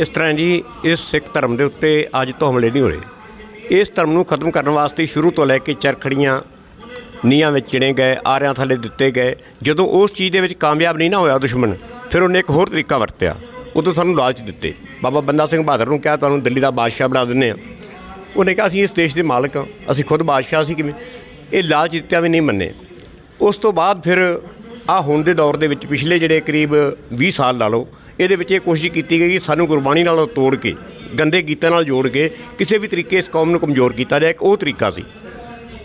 ਇਸ ਤਰ੍ਹਾਂ ਜੀ, ਇਸ ਸਿੱਖ ਧਰਮ ਦੇ ਉੱਤੇ ਅੱਜ ਤੋਂ ਹਮਲੇ ਨਹੀਂ ਹੋ ਰਹੇ ਇਸ ਧਰਮ ਨੂੰ ਖਤਮ ਕਰਨ ਵਾਸਤੇ ਸ਼ੁਰੂ ਤੋਂ ਲੈ ਕੇ ਚਰਖੜੀਆਂ ਨੀਹਾਂ ਵਿੱਚ ਚਿਣੇ ਗਏ, ਆਰਿਆਂ ਥੱਲੇ ਦਿੱਤੇ ਗਏ। ਜਦੋਂ ਉਸ ਚੀਜ਼ ਦੇ ਵਿੱਚ ਕਾਮਯਾਬ ਨਹੀਂ ਨਾ ਹੋਇਆ ਦੁਸ਼ਮਣ, ਫਿਰ ਉਹਨੇ ਇੱਕ ਹੋਰ ਤਰੀਕਾ ਵਰਤਿਆ। ਉਦੋਂ ਸਾਨੂੰ ਲਾਲਚ ਦਿੱਤੇ। ਬਾਬਾ ਬੰਦਾ ਸਿੰਘ ਬਹਾਦਰ ਨੂੰ ਕਿਹਾ, ਤੁਹਾਨੂੰ ਦਿੱਲੀ ਦਾ ਬਾਦਸ਼ਾਹ ਬਣਾ ਦਿੰਦੇ ਆ ਉਹਨੇ ਕਿਹਾ, ਅਸੀਂ ਇਸ ਦੇਸ਼ ਦੇ ਮਾਲਕ ਹਾਂ। ਅਸੀਂ ਖੁਦ ਬਾਦਸ਼ਾਹ ਸੀ ਕਿਵੇਂ? ਇਹ ਲਾਲਚ ਦਿੱਤਿਆ ਵੀ ਨਹੀਂ ਮੰਨੇ। ਉਸ ਤੋਂ ਬਾਅਦ ਫਿਰ ਆ ਹੁਣ ਦੇ ਦੌਰ ਦੇ ਵਿੱਚ ਪਿਛਲੇ ਜਿਹੜੇ ਕਰੀਬ 20 ਸਾਲ ਲਾ ਲਓ ਇਹਦੇ ਵਿੱਚ ਇਹ ਕੋਸ਼ਿਸ਼ ਕੀਤੀ ਗਈ ਕਿ ਸਾਨੂੰ ਗੁਰਬਾਣੀ ਨਾਲੋਂ ਤੋੜ ਕੇ, ਗੰਦੇ ਗੀਤਾਂ ਨਾਲ ਜੋੜ ਕੇ ਕਿਸੇ ਵੀ ਤਰੀਕੇ ਇਸ ਕੌਮ ਨੂੰ ਕਮਜ਼ੋਰ ਕੀਤਾ ਜਾਏ, ਇੱਕ ਉਹ ਤਰੀਕਾ ਸੀ।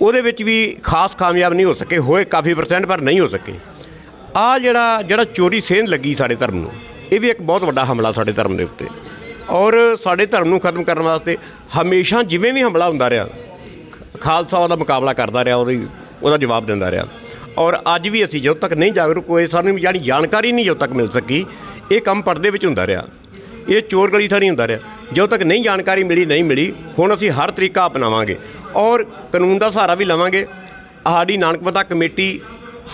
ਉਹਦੇ ਵਿੱਚ ਵੀ ਖਾਸ ਕਾਮਯਾਬ ਨਹੀਂ ਹੋ ਸਕੇ, ਹੋਏ ਕਾਫੀ ਪਰਸੈਂਟ ਪਰ ਨਹੀਂ ਹੋ ਸਕੇ। ਆ ਜਿਹੜਾ ਜਿਹੜਾ ਚੋਰੀ ਸੇਧ ਲੱਗੀ ਸਾਡੇ ਧਰਮ ਨੂੰ, ਇਹ ਵੀ ਇੱਕ ਬਹੁਤ ਵੱਡਾ ਹਮਲਾ ਸਾਡੇ ਧਰਮ ਦੇ ਉੱਤੇ। ਔਰ ਸਾਡੇ ਧਰਮ ਨੂੰ ਖਤਮ ਕਰਨ ਵਾਸਤੇ ਹਮੇਸ਼ਾ ਜਿਵੇਂ ਵੀ ਹਮਲਾ ਹੁੰਦਾ ਰਿਹਾ, ਖਾਲਸਾ ਉਹਦਾ ਮੁਕਾਬਲਾ ਕਰਦਾ ਰਿਹਾ, ਉਹਦੀ, ਉਹਦਾ ਜਵਾਬ ਦਿੰਦਾ ਰਿਹਾ। ਔਰ ਅੱਜ ਵੀ ਅਸੀਂ ਜਦੋਂ ਤੱਕ ਨਹੀਂ ਜਾਗਰੂਕ ਹੋਏ, ਸਾਨੂੰ ਜਿਹੜੀ ਜਾਣਕਾਰੀ ਨਹੀਂ ਜਦੋਂ ਤੱਕ ਮਿਲ ਸਕੀ ਇਹ ਕੰਮ ਪਰਦੇ ਵਿੱਚ ਹੁੰਦਾ ਰਿਹਾ। ਇਹ ਚੋਰ ਗਲੀ ਥਾਂ ਨਹੀਂ ਹੁੰਦਾ ਰਿਹਾ। ਜਦੋਂ ਤੱਕ ਨਹੀਂ ਜਾਣਕਾਰੀ ਮਿਲੀ, ਨਹੀਂ ਮਿਲੀ, ਹੁਣ ਅਸੀਂ ਹਰ ਤਰੀਕਾ ਅਪਣਾਵਾਂਗੇ ਔਰ ਕਾਨੂੰਨ ਦਾ ਸਹਾਰਾ ਵੀ ਲਵਾਂਗੇ। ਸਾਡੀ ਨਾਨਕਪਤਾ ਕਮੇਟੀ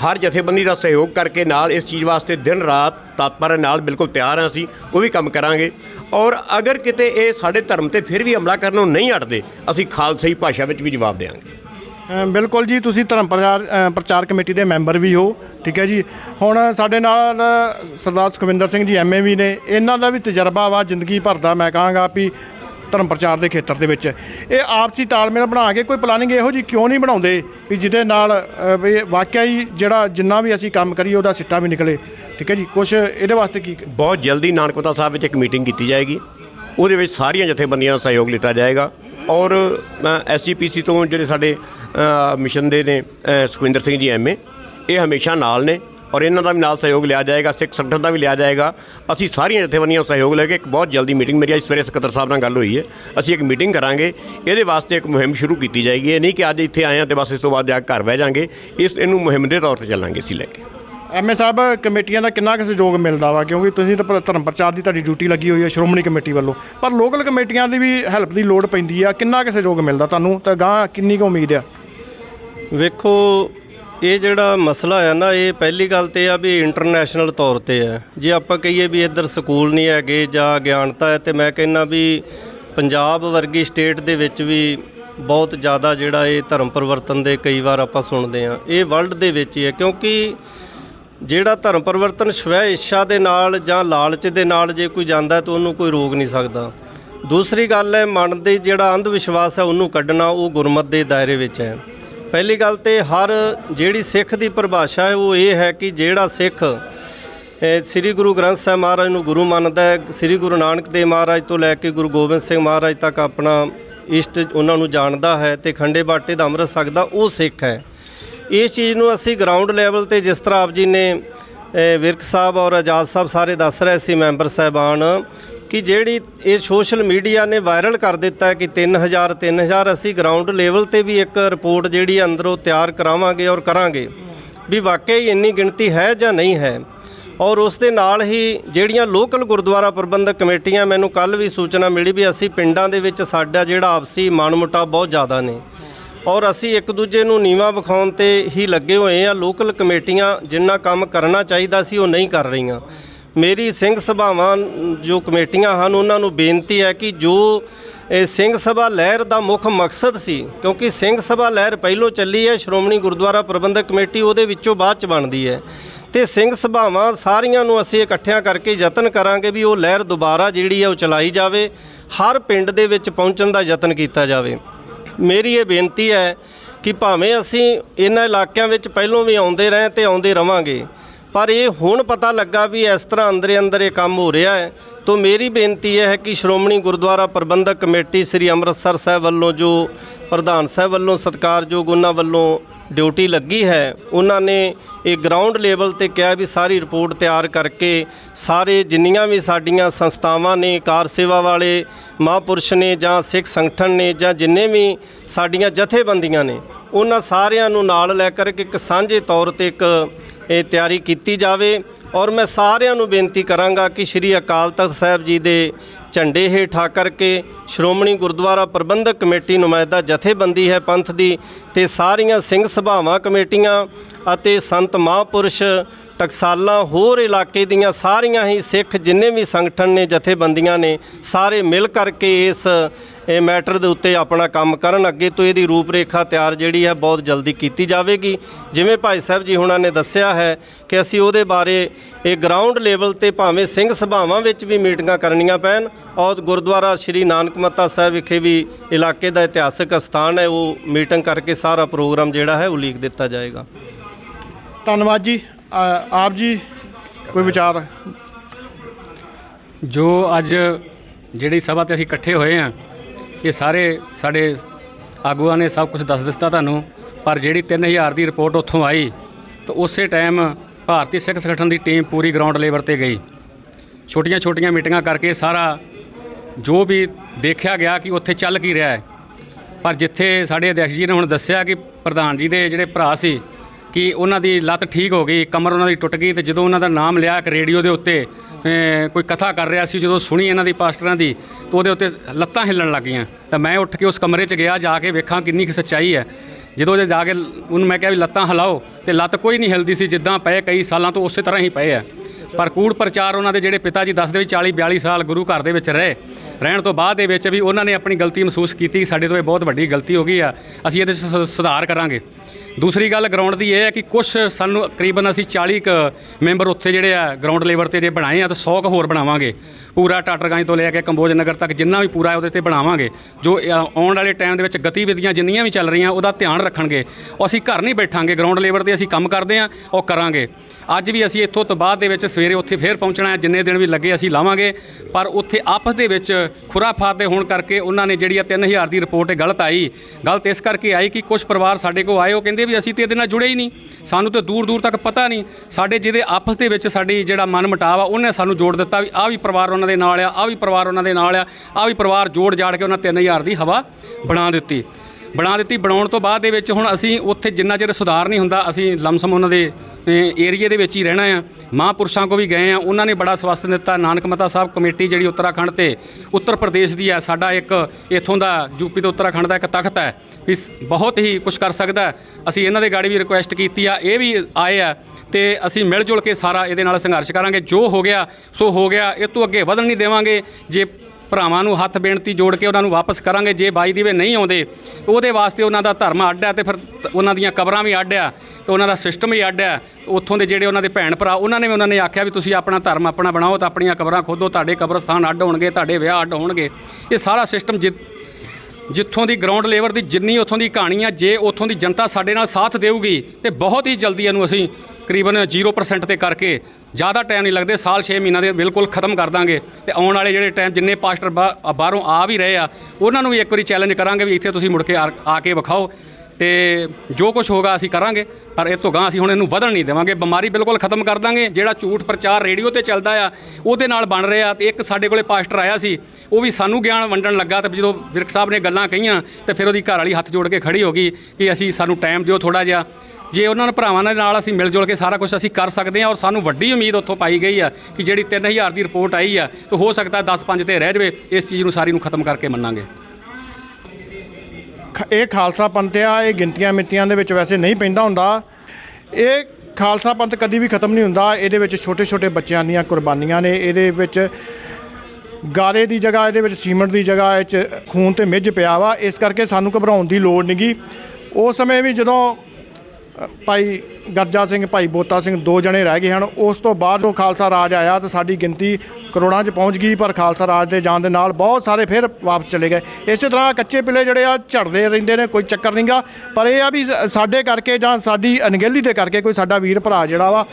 ਹਰ ਜਥੇਬੰਦੀ ਦਾ ਸਹਿਯੋਗ ਕਰਕੇ ਨਾਲ ਇਸ ਚੀਜ਼ ਵਾਸਤੇ ਦਿਨ ਰਾਤ ਤਤਪਰ ਨਾਲ ਬਿਲਕੁਲ ਤਿਆਰ ਹਾਂ ਅਸੀਂ, ਉਹ ਵੀ ਕੰਮ ਕਰਾਂਗੇ। ਔਰ ਅਗਰ ਕਿਤੇ ਇਹ ਸਾਡੇ ਧਰਮ ਤੇ ਫਿਰ ਵੀ ਹਮਲਾ ਕਰਨ ਨੂੰ ਨਹੀਂ ਹਟਦੇ, ਅਸੀਂ ਖਾਲਸਾਈ ਭਾਸ਼ਾ ਵਿੱਚ ਵੀ ਜਵਾਬ ਦੇਵਾਂਗੇ। ਅ, ਬਿਲਕੁਲ ਜੀ ਤੁਸੀਂ ਧਰਮ ਪ੍ਰਚਾਰ ਅ, ਪ੍ਰਚਾਰ ਕਮੇਟੀ ਦੇ ਮੈਂਬਰ ਵੀ ਹੋ ਠੀਕ ਹੈ ਜੀ। ਹੁਣ ਸਾਡੇ ਨਾਲ ਸਰਦਾਰ ਸੁਖਵਿੰਦਰ ਸਿੰਘ ਜੀ ਐਮਏ ਵੀ ਨੇ। ਇਹਨਾਂ ਦਾ ਵੀ ਤਜਰਬਾ ਵਾ ਜ਼ਿੰਦਗੀ ਭਰ ਦਾ ਮੈਂ ਕਹਾਂਗਾ ਵੀ ਧਰਮ ਪ੍ਰਚਾਰ ਦੇ ਖੇਤਰ ਦੇ ਵਿੱਚ। ਇਹ ਆਪਸੀ ਤਾਲਮੇਲ ਬਣਾ ਕੇ ਕੋਈ ਪਲਾਨਿੰਗ ਇਹੋ ਜੀ ਕਿਉਂ ਨਹੀਂ ਬਣਾਉਂਦੇ ਵੀ ਜਿਹਦੇ ਨਾਲ ਅ, ਵੀ ਵਾਕਿਆ ਹੀ ਜਿਹੜਾ ਜਿੰਨਾ ਵੀ ਅਸੀਂ ਕੰਮ ਕਰੀਏ ਉਹਦਾ ਸਿੱਟਾ ਵੀ ਨਿਕਲੇ। ਠੀਕ ਹੈ ਜੀ ਕੁਝ ਇਹਦੇ ਵਾਸਤੇ ਕੀ ਬਹੁਤ ਜਲਦੀ ਨਾਨਕਪਤਾ ਸਾਹਿਬ ਵਿੱਚ ਇੱਕ ਮੀਟਿੰਗ ਕੀਤੀ ਜਾਏਗੀ। ਉਹਦੇ ਵਿੱਚ ਸਾਰੀਆਂ ਜਥੇਬੰਦੀਆਂ ਦਾ ਸਹਿਯੋਗ ਲਿੱਤਾ ਜਾਏਗਾ। ਔਰ ਐਸਜੀਪੀਸੀ ਤੋਂ ਜਿਹੜੇ ਸਾਡੇ ਮਿਸ਼ਨ ਦੇ ਨੇ ਅ, ਸੁਖਵਿੰਦਰ ਸਿੰਘ ਜੀ ਐਮਏ ਇਹ ਹਮੇਸ਼ਾ ਨਾਲ ਨੇ ਔਰ ਇਹਨਾਂ ਦਾ ਵੀ ਨਾਲ ਸਹਿਯੋਗ ਲਿਆ ਜਾਏਗਾ ਸਿੱਖ ਸੰਗਠਨ ਦਾ ਵੀ ਲਿਆ ਜਾਏਗਾ। ਅਸੀਂ ਸਾਰੀਆਂ ਜਥੇਬੰਦੀਆਂ ਸਹਿਯੋਗ ਲੈ ਕੇ ਇੱਕ ਬਹੁਤ ਜਲਦੀ ਮੀਟਿੰਗ ਮੇਰੀ ਅੱਜ ਸਵੇਰੇ ਸਕੱਤਰ ਸਾਹਿਬ ਨਾਲ ਗੱਲ ਹੋਈ ਹੈ। ਅਸੀਂ ਇੱਕ ਮੀਟਿੰਗ ਕਰਾਂਗੇ ਇਹਦੇ ਵਾਸਤੇ ਇੱਕ ਮੁਹਿੰਮ ਸ਼ੁਰੂ ਕੀਤੀ ਜਾਏਗੀ। ਇਹ ਨਹੀਂ ਕਿ ਅੱਜ ਇੱਥੇ ਆਏ ਹਾਂ ਤੇ ਬਸ ਇਸ ਤੋਂ ਬਾਅਦ ਜਾ ਕੇ ਘਰ ਬਹਿ ਜਾਾਂਗੇ। ਇਸ ਇਹਨੂੰ ਮੁਹਿੰਮ ਦੇ ਤੌਰ ਤੇ ਚੱਲਾਂਗੇ ਅਸੀਂ ਲੈ ਕੇ। ਐਮਏ ਸਾਹਿਬ, ਕਮੇਟੀਆਂ ਦਾ ਕਿੰਨਾ ਕੁ ਸਹਿਯੋਗ ਮਿਲਦਾ ਵਾ? ਕਿਉਂਕਿ ਤੁਸੀਂ ਤਾਂ ਪ- ਧਰਮ ਪ੍ਰਚਾਰ ਦੀ ਤੁਹਾਡੀ ਡਿਊਟੀ ਲੱਗੀ ਹੋਈ ਹੈ ਸ਼੍ਰੋਮਣੀ ਕਮੇਟੀ ਵੱਲੋਂ। ਪਰ ਲੋਕਲ ਕਮੇਟੀਆਂ ਦੀ ਵੀ ਹੈਲਪ ਦੀ ਲੋੜ ਪੈਂਦੀ ਆ। ਕਿੰਨਾ ਕੁ ਸਹਿਯੋਗ ਮਿਲਦਾ ਤੁਹਾਨੂੰ? ਤਾਂ ਗਾਂ ਕਿੰਨੀ ਕੁ ਉਮੀਦ ਆ? ਵੇਖੋ, ਇਹ ਜਿਹੜਾ ਮਸਲਾ ਆ ਨਾ, ਇਹ ਪਹਿਲੀ ਗੱਲ ਤੇ ਆ ਵੀ ਇੰਟਰਨੈਸ਼ਨਲ ਤੌਰ ਤੇ ਹੈ ਜੇ ਆਪਾਂ ਕਹੀਏ ਵੀ ਇੱਧਰ ਸਕੂਲ ਨਹੀਂ ਹੈਗੇ ਜਾਂ ਗਿਆਨਤਾ ਹੈ, ਤੇ ਮੈਂ ਕਹਿੰਨਾ ਵੀ ਪੰਜਾਬ ਵਰਗੀ ਸਟੇਟ ਦੇ ਵਿੱਚ ਵੀ ਬਹੁਤ ਜ਼ਿਆਦਾ ਜਿਹੜਾ ਇਹ ਧਰਮ ਪਰਿਵਰਤਨ ਦੇ ਕਈ ਵਾਰ ਆਪਾਂ ਸੁਣਦੇ ਆ ਇਹ ਵਰਲਡ ਦੇ ਵਿੱਚ ਹੀ ਹੈ, ਕਿਉਂਕਿ ਜਿਹੜਾ ਧਰਮ ਪਰਿਵਰਤਨ ਸਵੈ ਇੱਛਾ ਦੇ ਨਾਲ ਜਾਂ ਲਾਲਚ ਦੇ ਨਾਲ ਜੇ ਕੋਈ ਜਾਂਦਾ ਤਾਂ ਉਹਨੂੰ ਕੋਈ ਰੋਕ ਨਹੀਂ ਸਕਦਾ। ਦੂਸਰੀ ਗੱਲ ਹੈ, ਮਨ ਦੇ ਜਿਹੜਾ ਅੰਧ ਵਿਸ਼ਵਾਸ ਹੈ ਉਹਨੂੰ ਕੱਢਣਾ ਉਹ ਗੁਰਮਤ ਦੇ ਦਾਇਰੇ ਵਿੱਚ ਹੈ। ਪਹਿਲੀ ਗੱਲ ਤੇ ਹਰ ਜਿਹੜੀ ਸਿੱਖ ਦੀ ਪਰਿਭਾਸ਼ਾ ਹੈ, ਉਹ ਇਹ ਹੈ ਕਿ ਜਿਹੜਾ ਸਿੱਖ ਸ੍ਰੀ ਗੁਰੂ ਗ੍ਰੰਥ ਸਾਹਿਬ ਮਹਾਰਾਜ ਨੂੰ ਗੁਰੂ ਮੰਨਦਾ ਹੈ, ਸ੍ਰੀ ਗੁਰੂ ਨਾਨਕ ਦੇਵ ਮਹਾਰਾਜ ਤੋਂ ਲੈ ਕੇ ਗੁਰੂ ਗੋਬਿੰਦ ਸਿੰਘ ਮਹਾਰਾਜ ਤੱਕ ਆਪਣਾ ਇਸ਼ਟ ਉਹਨਾਂ ਨੂੰ ਜਾਣਦਾ ਹੈ ਤੇ ਖੰਡੇ ਬਾਟੇ ਦਾ ਅੰਮ੍ਰਿਤ ਸਕਦਾ, ਉਹ ਸਿੱਖ ਹੈ। ਇਸ ਚੀਜ਼ ਨੂੰ ਅਸੀਂ ਗਰਾਊਂਡ ਲੈਵਲ ਤੇ ਜਿਸ ਤਰ੍ਹਾਂ ਆਪ ਜੀ ਨੇ ਵਿਰਕ ਸਾਹਿਬ ਔਰ ਆਜ਼ਾਦ ਸਾਹਿਬ ਸਾਰੇ ਦੱਸ ਰਹੇ ਸੀ, ਮੈਂਬਰ ਸਾਹਿਬਾਨ, ਕਿ ਜਿਹੜੀ ਇਹ ਸੋਸ਼ਲ ਮੀਡੀਆ ਨੇ ਵਾਇਰਲ ਕਰ ਦਿੱਤਾ ਹੈ ਕਿ 3000 3000 ਅਸੀਂ ਗਰਾਊਂਡ ਲੈਵਲ ਤੇ ਵੀ ਇੱਕ ਰਿਪੋਰਟ ਜਿਹੜੀ ਅੰਦਰੋਂ ਤਿਆਰ ਕਰਾਵਾਂਗੇ ਔਰ ਕਰਾਂਗੇ, ਵੀ ਵਾਕਈ ਇੰਨੀ ਗਿਣਤੀ ਹੈ ਜਾਂ ਨਹੀਂ ਹੈ? ਔਰ ਉਸ ਦੇ ਨਾਲ ਹੀ ਜਿਹੜੀਆਂ ਲੋਕਲ ਗੁਰਦੁਆਰਾ ਪ੍ਰਬੰਧਕ ਕਮੇਟੀਆਂ, ਮੈਨੂੰ ਕੱਲ ਵੀ ਸੂਚਨਾ ਮਿਲੀ ਵੀ ਅਸੀਂ ਪਿੰਡਾਂ ਦੇ ਵਿੱਚ ਸਾਡਾ ਜਿਹੜਾ ਆਪਸੀ ਮਨਮੁਟਾਵ ਬਹੁਤ ਜ਼ਿਆਦਾ ਨੇ। ਔਰ ਅਸੀਂ ਇੱਕ ਦੂਜੇ ਨੂੰ ਨੀਵਾ ਵਿਖਾਉਣ ਤੇ ਹੀ ਲੱਗੇ ਹੋਏ ਆ ਲੋਕਲ ਕਮੇਟੀਆਂ ਜਿੰਨਾ ਕੰਮ ਕਰਨਾ ਚਾਹੀਦਾ ਸੀ, ਉਹ ਨਹੀਂ ਕਰ ਰਹੀਆਂ। ਮੇਰੀ ਸਿੰਘ ਸਭਾਵਾਂ ਜੋ ਕਮੇਟੀਆਂ ਹਨ, ਉਹਨਾਂ ਨੂੰ ਬੇਨਤੀ ਹੈ ਕਿ ਜੋ ਇਹ ਸਿੰਘ ਸਭਾ ਲਹਿਰ ਦਾ ਮੁੱਖ ਮਕਸਦ ਸੀ, ਕਿਉਂਕਿ ਸਿੰਘ ਸਭਾ ਲਹਿਰ ਪਹਿਲੋਂ ਚੱਲੀ ਹੈ, ਸ਼੍ਰੋਮਣੀ ਗੁਰਦੁਆਰਾ ਪ੍ਰਬੰਧਕ ਕਮੇਟੀ ਉਹਦੇ ਵਿੱਚੋਂ ਬਾਅਦ ਚ ਬਣਦੀ ਹੈ। ਤੇ ਸਿੰਘ ਸਭਾਵਾਂ ਸਾਰੀਆਂ ਨੂੰ ਅਸੀਂ ਇਕੱਠਿਆਂ ਕਰਕੇ ਯਤਨ ਕਰਾਂਗੇ ਵੀ ਉਹ ਲਹਿਰ ਦੁਬਾਰਾ ਜਿਹੜੀ ਹੈ ਉਹ ਚਲਾਈ ਜਾਵੇ, ਹਰ ਪਿੰਡ ਦੇ ਵਿੱਚ ਪਹੁੰਚਣ ਦਾ ਯਤਨ ਕੀਤਾ ਜਾਵੇ। ਮੇਰੀ ਇਹ ਬੇਨਤੀ ਹੈ ਕਿ ਭਾਵੇਂ ਅਸੀਂ ਇਹਨਾਂ ਇਲਾਕਿਆਂ ਵਿੱਚ ਪਹਿਲੋਂ ਵੀ ਆਉਂਦੇ ਰਹੇ ਤੇ ਆਉਂਦੇ ਰਵਾਂਗੇ, ਪਰ ਇਹ ਹੁਣ ਪਤਾ ਲੱਗਾ ਵੀ ਇਸ ਤਰ੍ਹਾਂ ਅੰਦਰੇ ਅੰਦਰ ਇਹ ਕੰਮ ਹੋ ਰਿਹਾ ਹੈ। ਤੋਂ ਮੇਰੀ ਬੇਨਤੀ ਇਹ ਹੈ ਕਿ ਸ਼੍ਰੋਮਣੀ ਗੁਰਦੁਆਰਾ ਪ੍ਰਬੰਧਕ ਕਮੇਟੀ ਸ੍ਰੀ ਅੰਮ੍ਰਿਤਸਰ ਸਾਹਿਬ ਵੱਲੋਂ ਜੋ ਪ੍ਰਧਾਨ ਸਾਹਿਬ ਵੱਲੋਂ ਸਤਿਕਾਰਯੋਗ ਉਹਨਾਂ ਵੱਲੋਂ ਡਿਊਟੀ ਲੱਗੀ ਹੈ। ਉਹਨਾਂ ਨੇ ਇਹ ਗਰਾਊਂਡ ਲੈਵਲ ਤੇ ਕਿਹਾ ਵੀ ਸਾਰੀ ਰਿਪੋਰਟ ਤਿਆਰ ਕਰਕੇ ਸਾਰੇ ਜਿੰਨੀਆਂ ਵੀ ਸਾਡੀਆਂ ਸੰਸਥਾਵਾਂ ਨੇ, ਕਾਰ ਸੇਵਾ ਵਾਲੇ, ਮਹਾਂਪੁਰਸ਼ ਨੇ ਜਾਂ ਸਿੱਖ ਸੰਗਠਨ ਨੇ ਜਾਂ ਜਿੰਨੇ ਵੀ ਸਾਡੀਆਂ ਜਥੇਬੰਦੀਆਂ ਨੇ, ਉਹਨਾਂ ਸਾਰਿਆਂ ਨੂੰ ਨਾਲ ਲੈ ਕਰਕੇ ਇੱਕ ਸਾਂਝੇ ਤੌਰ ਤੇ ਇੱਕ ਇਹ ਤਿਆਰੀ ਕੀਤੀ ਜਾਵੇ। ਔਰ ਮੈਂ ਸਾਰਿਆਂ ਨੂੰ ਬੇਨਤੀ ਕਰਾਂਗਾ ਕਿ ਸ੍ਰੀ ਅਕਾਲ ਤਖਤ ਸਾਹਿਬ ਜੀ ਦੇ ਝੰਡੇ ਹੇਠ ਆ ਕਰਕੇ ਸ਼੍ਰੋਮਣੀ ਗੁਰਦੁਆਰਾ ਪ੍ਰਬੰਧਕ ਕਮੇਟੀ ਨੁਮਾਇੰਦਾ ਜਥੇਬੰਦੀ ਹੈ ਪੰਥ ਦੀ ਤੇ ਸਾਰੀਆਂ ਸਿੰਘ ਸਭਾਵਾਂ ਕਮੇਟੀਆਂ ਅਤੇ ਸੰਤ ਮਹਾਂਪੁਰਸ਼ ਟਕਸਾਲਾਂ ਹੋਰ ਇਲਾਕੇ ਦੀਆਂ ਸਾਰੀਆਂ ਹੀ ਸਿੱਖ ਜਿੰਨੇ ਵੀ ਸੰਗਠਨ ਨੇ, ਜਥੇਬੰਦੀਆਂ ਨੇ, ਸਾਰੇ ਮਿਲ ਕਰਕੇ ਇਸ, ਇਹ ਮੈਟਰ ਦੇ ਉੱਤੇ ਆਪਣਾ ਕੰਮ ਕਰਨ। ਅੱਗੇ ਤੋਂ ਇਹਦੀ ਰੂਪਰੇਖਾ ਤਿਆਰ ਜਿਹੜੀ ਹੈ, ਬਹੁਤ ਜਲਦੀ ਕੀਤੀ ਜਾਵੇਗੀ। ਜਿਵੇਂ ਭਾਈ ਸਾਹਿਬ ਜੀ ਹੁਣਾਂ ਨੇ ਦੱਸਿਆ ਹੈ ਕਿ ਅਸੀਂ ਉਹਦੇ ਬਾਰੇ ਇਹ ਗਰਾਊਂਡ ਲੈਵਲ ਤੇ ਭਾਵੇਂ ਸਿੰਘ ਸਭਾਵਾਂ ਵਿੱਚ ਵੀ ਮੀਟਿੰਗਾਂ ਕਰਨੀਆਂ ਪੈਣ, ਔਰ ਗੁਰਦੁਆਰਾ ਸ਼੍ਰੀ ਨਾਨਕ ਮੱਤਾ ਸਾਹਿਬ ਵਿਖੇ ਵੀ ਇਲਾਕੇ ਦਾ ਇਤਿਹਾਸਕ ਸਥਾਨ ਹੈ, ਉਹ ਮੀਟਿੰਗ ਕਰਕੇ ਸਾਰਾ ਪ੍ਰੋਗਰਾਮ ਜਿਹੜਾ ਹੈ, ਉਹ ਲੀਕ ਦਿੱਤਾ ਜਾਏਗਾ। ਧੰਨਵਾਦ ਜੀ। ਆਪ ਜੀ, ਕੋਈ ਵਿਚਾਰ? ਜੋ ਅੱਜ ਜਿਹੜੀ ਸਭਾ ਤੇ ਅਸੀਂ ਇਕੱਠੇ ਹੋਏ ਆ ਇਹ ਸਾਰੇ ਸਾਡੇ ਆਗੂਆਂ ਨੇ ਸਭ ਕੁਝ ਦੱਸ ਦਿੱਤਾ ਤੁਹਾਨੂੰ, ਪਰ ਜਿਹੜੀ 3000 ਦੀ ਰਿਪੋਰਟ ਉੱਥੋਂ ਆਈ, ਤਾਂ ਉਸੇ ਟਾਈਮ ਭਾਰਤੀ ਸਿੱਖ ਸੰਗਠਨ ਦੀ ਟੀਮ ਪੂਰੀ ਗਰਾਊਂਡ ਲੈਵਲ ਤੇ ਗਈ। ਛੋਟੀਆਂ ਛੋਟੀਆਂ ਮੀਟਿੰਗਾਂ ਕਰਕੇ ਸਾਰਾ ਜੋ ਵੀ ਦੇਖਿਆ ਗਿਆ ਕਿ ਉੱਥੇ ਚੱਲ ਕੀ ਰਿਹਾ ਹੈ। ਪਰ ਜਿੱਥੇ ਸਾਡੇ ਅਧਿਕਸ਼ ਜੀ ਨੇ ਹੁਣ ਦੱਸਿਆ ਕਿ ਪ੍ਰਧਾਨ ਜੀ ਦੇ ਜਿਹੜੇ ਭਰਾ ਸੀ ਕਿ ਉਹਨਾਂ ਦੀ ਲੱਤ ਠੀਕ ਹੋ ਗਈ, ਕਮਰ ਉਹਨਾਂ ਦੀ ਟੁੱਟ ਗਈ ਤੇ ਜਦੋਂ ਉਹਨਾਂ ਦਾ ਨਾਮ ਲਿਆ ਇੱਕ ਰੇਡੀਓ ਦੇ ਉੱਤੇ ਕੋਈ ਕਥਾ ਕਰ ਰਿਹਾ ਸੀ, ਜਦੋਂ ਸੁਣੀ ਇਹਨਾਂ ਦੀ ਪਾਸਟਰਾਂ ਦੀ, ਤਾਂ ਉਹਦੇ ਉੱਤੇ ਲੱਤਾਂ ਹਿੱਲਣ ਲੱਗੀਆਂ। ਤਾਂ ਮੈਂ ਉੱਠ ਕੇ ਉਸ ਕਮਰੇ 'ਚ ਗਿਆ, ਜਾ ਕੇ ਵੇਖਾਂ ਕਿੰਨੀ ਕੁ ਸੱਚਾਈ ਹੈ। ਜਦੋਂ ਜੇ ਜਾ ਕੇ ਉਹਨੂੰ ਮੈਂ ਕਿਹਾ ਵੀ ਲੱਤਾਂ ਹਿਲਾਓ ਤੇ ਲੱਤ ਕੋਈ ਨਹੀਂ ਹਿਲਦੀ ਸੀ, ਜਿੱਦਾਂ ਪਏ ਕਈ ਸਾਲਾਂ ਤੋਂ ਉਸੇ ਤਰ੍ਹਾਂ ਹੀ ਪਏ ਆ। ਪਰ ਕੂੜ ਪ੍ਰਚਾਰ ਉਹਨਾਂ ਦੇ ਜਿਹੜੇ ਪਿਤਾ ਜੀ ਦੱਸਦੇ ਵੀ 40 42 ਸਾਲ ਗੁਰੂ ਘਰ ਦੇ ਵਿੱਚ ਰਹੇ। ਰਹਿਣ ਤੋਂ ਬਾਅਦ ਦੇ ਵਿੱਚ ਵੀ ਉਹਨਾਂ ਨੇ ਆਪਣੀ ਗਲਤੀ ਮਹਿਸੂਸ ਕੀਤੀ, ਸਾਡੇ ਤੋਂ ਇਹ ਬਹੁਤ ਵੱਡੀ ਗਲਤੀ ਹੋ ਗਈ ਆ। ਅਸੀਂ ਇਹਦੇ 'ਚ ਸੁ- ਸੁਧਾਰ ਕਰਾਂਗੇ। ਦੂਸਰੀ ਗੱਲ ਗਰਾਊਂਡ ਦੀ ਇਹ ਹੈ ਕਿ ਕੁਝ ਸਾਨੂੰ ਤਕਰੀਬਨ ਅਸੀਂ 40 ਕ ਮੈਂਬਰ ਉੱਥੇ ਜਿਹੜੇ ਆ ਗਰਾਊਂਡ ਲੈਵਲ ਤੇ ਜੇ ਬਣਾਏ ਆ, ਤਾਂ 100 ਕ ਹੋਰ ਬਣਾਵਾਂਗੇ। ਪੂਰਾ ਟਾਟਰਗੰਜ ਤੋਂ ਲੈ ਕੇ ਕੰਬੋਜ ਨਗਰ ਤੱਕ ਜਿੰਨਾ ਵੀ ਪੂਰਾ ਉਹਦੇ ਤੇ ਬਣਾਵਾਂਗੇ। ਜੋ ਆਉਣ ਵਾਲੇ ਟਾਈਮ ਦੇ ਵਿੱਚ ਗਤੀਵਿਧੀਆਂ ਜਿੰਨੀਆਂ ਵੀ ਚੱਲ ਰਹੀਆਂ, ਉਹਦਾ ਧਿਆਨ ਰੱਖਣਗੇ। ਉਹ ਅਸੀਂ ਘਰ ਨਹੀਂ ਬੈਠਾਂਗੇ। ਗਰਾਊਂਡ ਲੈਵਲ ਤੇ ਅਸੀਂ ਕੰਮ ਕਰਦੇ ਆ ਉਹ ਕਰਾਂਗੇ। ਅੱਜ ਵੀ ਅਸੀਂ ਇੱਥੋਂ ਤੋਂ ਬਾਅਦ ਦੇ ਵਿੱਚ ਸਵੇਰੇ ਉੱਥੇ ਫੇਰ ਪਹੁੰਚਣਾ ਹੈ। ਜਿੰਨੇ ਦਿਨ ਵੀ ਲੱਗੇ ਅਸੀਂ ਲਾਵਾਂਗੇ। ਪਰ ਉੱਥੇ ਆਪਸ ਦੇ ਵਿੱਚ ਖੁਰਾਫਾਤ ਦੇ ਹੋਣ ਕਰਕੇ ਉਹਨਾਂ ਨੇ ਜਿਹੜੀ ਆ 3000 ਦੀ ਰਿਪੋਰਟ ਗਲਤ ਆਈ। ਗਲਤ ਇਸ ਕਰਕੇ ਆਈ ਕਿ ਕੁਝ ਪਰਿਵਾਰ ਸਾਡੇ ਕੋਲ ਆਏ, ਉਹ ਕਹਿੰਦੇ ਵੀ ਅਸੀਂ ਤੇ ਇਹਦੇ ਨਾਲ ਜੁੜੇ ਹੀ ਨਹੀਂ। ਸਾਨੂੰ ਤੇ ਦੂਰ ਦੂਰ ਤੱਕ ਪਤਾ ਨਹੀਂ। ਸਾਡੇ ਜਿਹਦੇ ਆਪਸ ਦੇ ਵਿੱਚ ਸਾਡੀ ਜਿਹੜਾ ਮਨ ਮਟਾਵ ਆ, ਉਹਨੇ ਸਾਨੂੰ ਜੋੜ ਦਿੱਤਾ ਵੀ ਆਹ ਵੀ ਪਰਿਵਾਰ ਉਹਨਾਂ ਦੇ ਨਾਲ ਆ, ਆਹ ਵੀ ਪਰਿਵਾਰ ਉਹਨਾਂ ਦੇ ਨਾਲ ਆ, ਆਹ ਵੀ ਪਰਿਵਾਰ ਜੋੜ ਜਾੜ ਕੇ ਉਹਨਾਂ 3000 ਦੀ ਹਵਾ ਬਣਾ ਦਿੱਤੀ। ਬਣਾ ਦਿੱਤੀ। ਬਣਾਉਣ ਤੋਂ ਬਾਅਦ ਦੇ ਵਿੱਚ ਹੁਣ ਅਸੀਂ ਉੱਥੇ ਜਿੰਨਾ ਚਿਰ ਸੁਧਾਰ ਨਹੀਂ ਹੁੰਦਾ, ਅਸੀਂ ਲਮਸਮ ਉਹਨਾਂ ਦੇ ਏਰੀਏ ਦੇ ਵਿੱਚ ਹੀ ਰਹਿਣਾ ਆ। ਮਹਾਂਪੁਰਸ਼ਾਂ ਕੋ ਵੀ ਗਏ ਆ। ਉਹਨਾਂ ਨੇ ਬੜਾ ਸਵਸਥ ਦਿੱਤਾ। ਨਾਨਕ ਮਤਾ ਸਾਹਿਬ ਕਮੇਟੀ ਜਿਹੜੀ ਉੱਤਰਾਖੰਡ ਤੇ ਉੱਤਰ ਪ੍ਰਦੇਸ਼ ਦੀ ਹੈ ਸਾਡਾ ਇੱਕ ਇੱਥੋਂ ਦਾ ਯੂਪੀ ਤੋਂ ਉੱਤਰਾਖੰਡ ਦਾ ਇੱਕ ਤਖਤ ਹੈ, ਵੀ ਬਹੁਤ ਹੀ ਕੁਝ ਕਰ ਸਕਦਾ ਅਸੀਂ ਇਹਨਾਂ ਦੇ ਗਾੜੀ ਵੀ ਰਿਕੁਐਸਟ ਕੀਤੀ ਆ, ਇਹ ਵੀ ਆਏ ਆ ਤੇ ਅਸੀਂ ਮਿਲ ਜੁਲ ਕੇ ਸਾਰਾ ਇਹਦੇ ਨਾਲ ਸੰਘਰਸ਼ ਕਰਾਂਗੇ। ਜੋ ਹੋ ਗਿਆ, ਸੋ ਹੋ ਗਿਆ। ਇਹ ਤੋਂ ਅੱਗੇ ਵਧਣ ਨਹੀਂ ਦੇਵਾਂਗੇ। ਜੇ ਭਰਾਵਾਂ ਨੂੰ ਹੱਥ ਬੇਨਤੀ ਜੋੜ ਕੇ ਉਹਨਾਂ ਨੂੰ ਵਾਪਸ ਕਰਾਂਗੇ, ਜੇ ਬਾਈ ਦੀਵੇ ਨਹੀਂ ਆਉਂਦੇ, ਉਹਦੇ ਵਾਸਤੇ ਉਹਨਾਂ ਦਾ ਧਰਮ ਅੱਡ ਹੈ ਤੇ ਫਿਰ ਉਹਨਾਂ ਦੀਆਂ ਕਬਰਾਂ ਵੀ ਅੱਡ ਆ ਤੇ ਉਹਨਾਂ ਦਾ ਸਿਸਟਮ ਵੀ ਅੱਡ ਹੈ। ਉੱਥੋਂ ਦੇ ਜਿਹੜੇ ਉਹਨਾਂ ਦੇ ਭੈਣ ਭਰਾ, ਉਹਨਾਂ ਨੇ ਵੀ ਉਹਨਾਂ ਨੇ ਆਖਿਆ ਵੀ ਤੁਸੀਂ ਆਪਣਾ ਧਰਮ ਆਪਣਾ ਬਣਾਓ ਤਾਂ ਆਪਣੀਆਂ ਕਬਰਾਂ ਖੋਦੋ, ਤੁਹਾਡੇ ਕਬਰਸਤਾਨ ਅੱਡ ਹੋਣਗੇ, ਤੁਹਾਡੇ ਵਿਆਹ ਅੱਡ ਹੋਣਗੇ। ਇਹ ਸਾਰਾ ਸਿਸਟਮ ਜਿ, ਜਿੱਥੋਂ ਦੀ ਗਰਾਊਂਡ ਲੈਵਲ ਦੀ ਜਿੰਨੀ ਉੱਥੋਂ ਦੀ ਕਹਾਣੀ ਆ, ਜੇ ਉੱਥੋਂ ਦੀ ਜਨਤਾ ਸਾਡੇ ਨਾਲ ਸਾਥ ਦੇਊਗੀ ਤੇ ਬਹੁਤ ਹੀ ਜਲਦੀ ਇਹਨੂੰ ਅਸੀਂ ਤਕਰੀਬਨ 0% ਤੇ ਕਰਕੇ ਜ਼ਿਆਦਾ ਟਾਈਮ ਨਹੀਂ ਲੱਗਦੇ, ਸਾਲ 6 ਮਹੀਨਾ ਦੇ ਬਿਲਕੁਲ ਖਤਮ ਕਰ ਦਾਂਗੇ ਤੇ ਆਉਣ ਵਾਲੇ ਜਿਹੜੇ ਟਾਈਮ ਜਿੰਨੇ ਪਾਸਟਰ ਬਾ- ਬਾਹਰੋਂ ਆ ਵੀ ਰਹੇ ਆ, ਉਹਨਾਂ ਨੂੰ ਵੀ ਇੱਕ ਵਾਰੀ ਚੈਲੰਜ ਕਰਾਂਗੇ ਵੀ ਇੱਥੇ ਤੁਸੀਂ ਮੁੜ ਕੇ ਆ ਆ ਕੇ ਵਿਖਾਓ ਤੇ ਜੋ ਕੁਝ ਹੋਗਾ ਅਸੀਂ ਕਰਾਂਗੇ, ਪਰ ਇਹ ਤੋਂ ਗਾਂ ਅਸੀਂ ਹੁਣ ਇਹਨੂੰ ਵਧਣ ਨਹੀਂ ਦੇਵਾਂਗੇ, ਬਿਮਾਰੀ ਬਿਲਕੁਲ ਖਤਮ ਕਰ ਦਾਂਗੇ, ਜਿਹੜਾ ਝੂਠ ਪ੍ਰਚਾਰ ਰੇਡੀਓ ਤੇ ਚੱਲਦਾ ਆ, ਉਹਦੇ ਨਾਲ ਬਣ ਰਿਹਾ ਤੇ ਇੱਕ ਸਾਡੇ ਕੋਲੇ ਪਾਸਟਰ ਆਇਆ ਸੀ, ਉਹ ਵੀ ਸਾਨੂੰ ਗਿਆਨ ਵੰਡਣ ਲੱਗਾ ਤੇ ਜਦੋਂ ਵਿਰਕ ਸਾਹਿਬ ਨੇ ਗੱਲਾਂ ਕਹੀਆਂ ਤੇ ਫਿਰ ਉਹਦੀ ਘਰ ਵਾਲੀ ਹੱਥ ਜੋੜ ਕੇ ਖੜੀ ਹੋ ਗਈ ਕਿ ਅਸੀਂ, ਸਾਨੂੰ ਟਾਈਮ ਦਿਓ ਥੋੜਾ ਜਿਹਾ। ਜੇ ਉਹਨਾਂ ਭਰਾਵਾਂ ਦੇ ਨਾਲ ਅਸੀਂ ਮਿਲ ਜੁਲ ਕੇ ਸਾਰਾ ਕੁਝ ਅਸੀਂ ਕਰ ਸਕਦੇ ਹਾਂ ਔਰ ਸਾਨੂੰ ਵੱਡੀ ਉਮੀਦ ਉੱਥੋਂ ਪਾਈ ਗਈ ਆ ਕਿ ਜਿਹੜੀ 3000 ਦੀ ਰਿਪੋਰਟ ਆਈ ਆ, ਤਾਂ ਹੋ ਸਕਦਾ 10-5 ਤੇ ਰਹਿ ਜਾਵੇ, ਇਸ ਚੀਜ਼ ਨੂੰ ਸਾਰੀ ਨੂੰ ਖਤਮ ਕਰਕੇ ਮੰਨਾਂਗੇ। ਖ- ਇਹ ਖਾਲਸਾ ਪੰਥ ਆ, ਇਹ ਗਿਣਤੀਆਂ ਮਿੱਤੀਆਂ ਦੇ ਵਿੱਚ ਵੈਸੇ ਨਹੀਂ ਪੈਂਦਾ ਹੁੰਦਾ। ਇਹ ਖਾਲਸਾ ਪੰਥ ਕਦੀ ਵੀ ਖਤਮ ਨਹੀਂ ਹੁੰਦਾ, ਇਹਦੇ ਵਿੱਚ ਛੋਟੇ ਛੋਟੇ ਬੱਚਿਆਂ ਦੀਆਂ ਕੁਰਬਾਨੀਆਂ ਨੇ, ਇਹਦੇ ਵਿੱਚ ਗਾਰੇ ਦੀ ਜਗ੍ਹਾ, ਇਹਦੇ ਵਿੱਚ ਸੀਮੈਂਟ ਦੀ ਜਗ੍ਹਾ, ਇਹ 'ਚ ਖੂਨ ਤੇ ਮਿੱਝ ਪਿਆ ਵਾ, ਇਸ ਕਰਕੇ ਸਾਨੂੰ ਘਬਰਾਉਣ ਦੀ ਲੋੜ ਨਹੀਂਗੀ ਉਸ ਸਮੇਂ ਵੀ ਜਦੋਂ ਭਾਈ ਗਰਜਾ ਸਿੰਘ, ਭਾਈ ਬੋਤਾ ਸਿੰਘ ਦੋ ਜਣੇ ਰਹਿ ਗਏ ਹਨ। ਉਸ ਤੋਂ ਬਾਅਦ ਉਹ ਖਾਲਸਾ ਰਾਜ ਆਇਆ ਤਾਂ ਸਾਡੀ ਗਿਣਤੀ ਕਰੋੜਾਂ 'ਚ ਪਹੁੰਚ ਗਈ, ਪਰ ਖਾਲਸਾ ਰਾਜ ਦੇ ਜਾਣ ਦੇ ਨਾਲ ਬਹੁਤ ਸਾਰੇ ਫਿਰ ਵਾਪਸ ਚਲੇ ਗਏ। ਇਸੇ ਤਰ੍ਹਾਂ ਕੱਚੇ ਪਿੱਲੇ ਜਿਹੜੇ ਆ ਝੜਦੇ ਰਹਿੰਦੇ ਨੇ, ਕੋਈ ਚੱਕਰ ਨਹੀਂਗਾ ਪਰ ਇਹ ਆ ਵੀ ਸਾਡੇ ਕਰਕੇ ਜਾਂ ਸਾਡੀ ਅਣਗਹਿਲੀ ਦੇ ਕਰਕੇ ਕੋਈ ਸਾਡਾ ਵੀਰ ਭਰਾ ਜਿਹੜਾ ਵਾ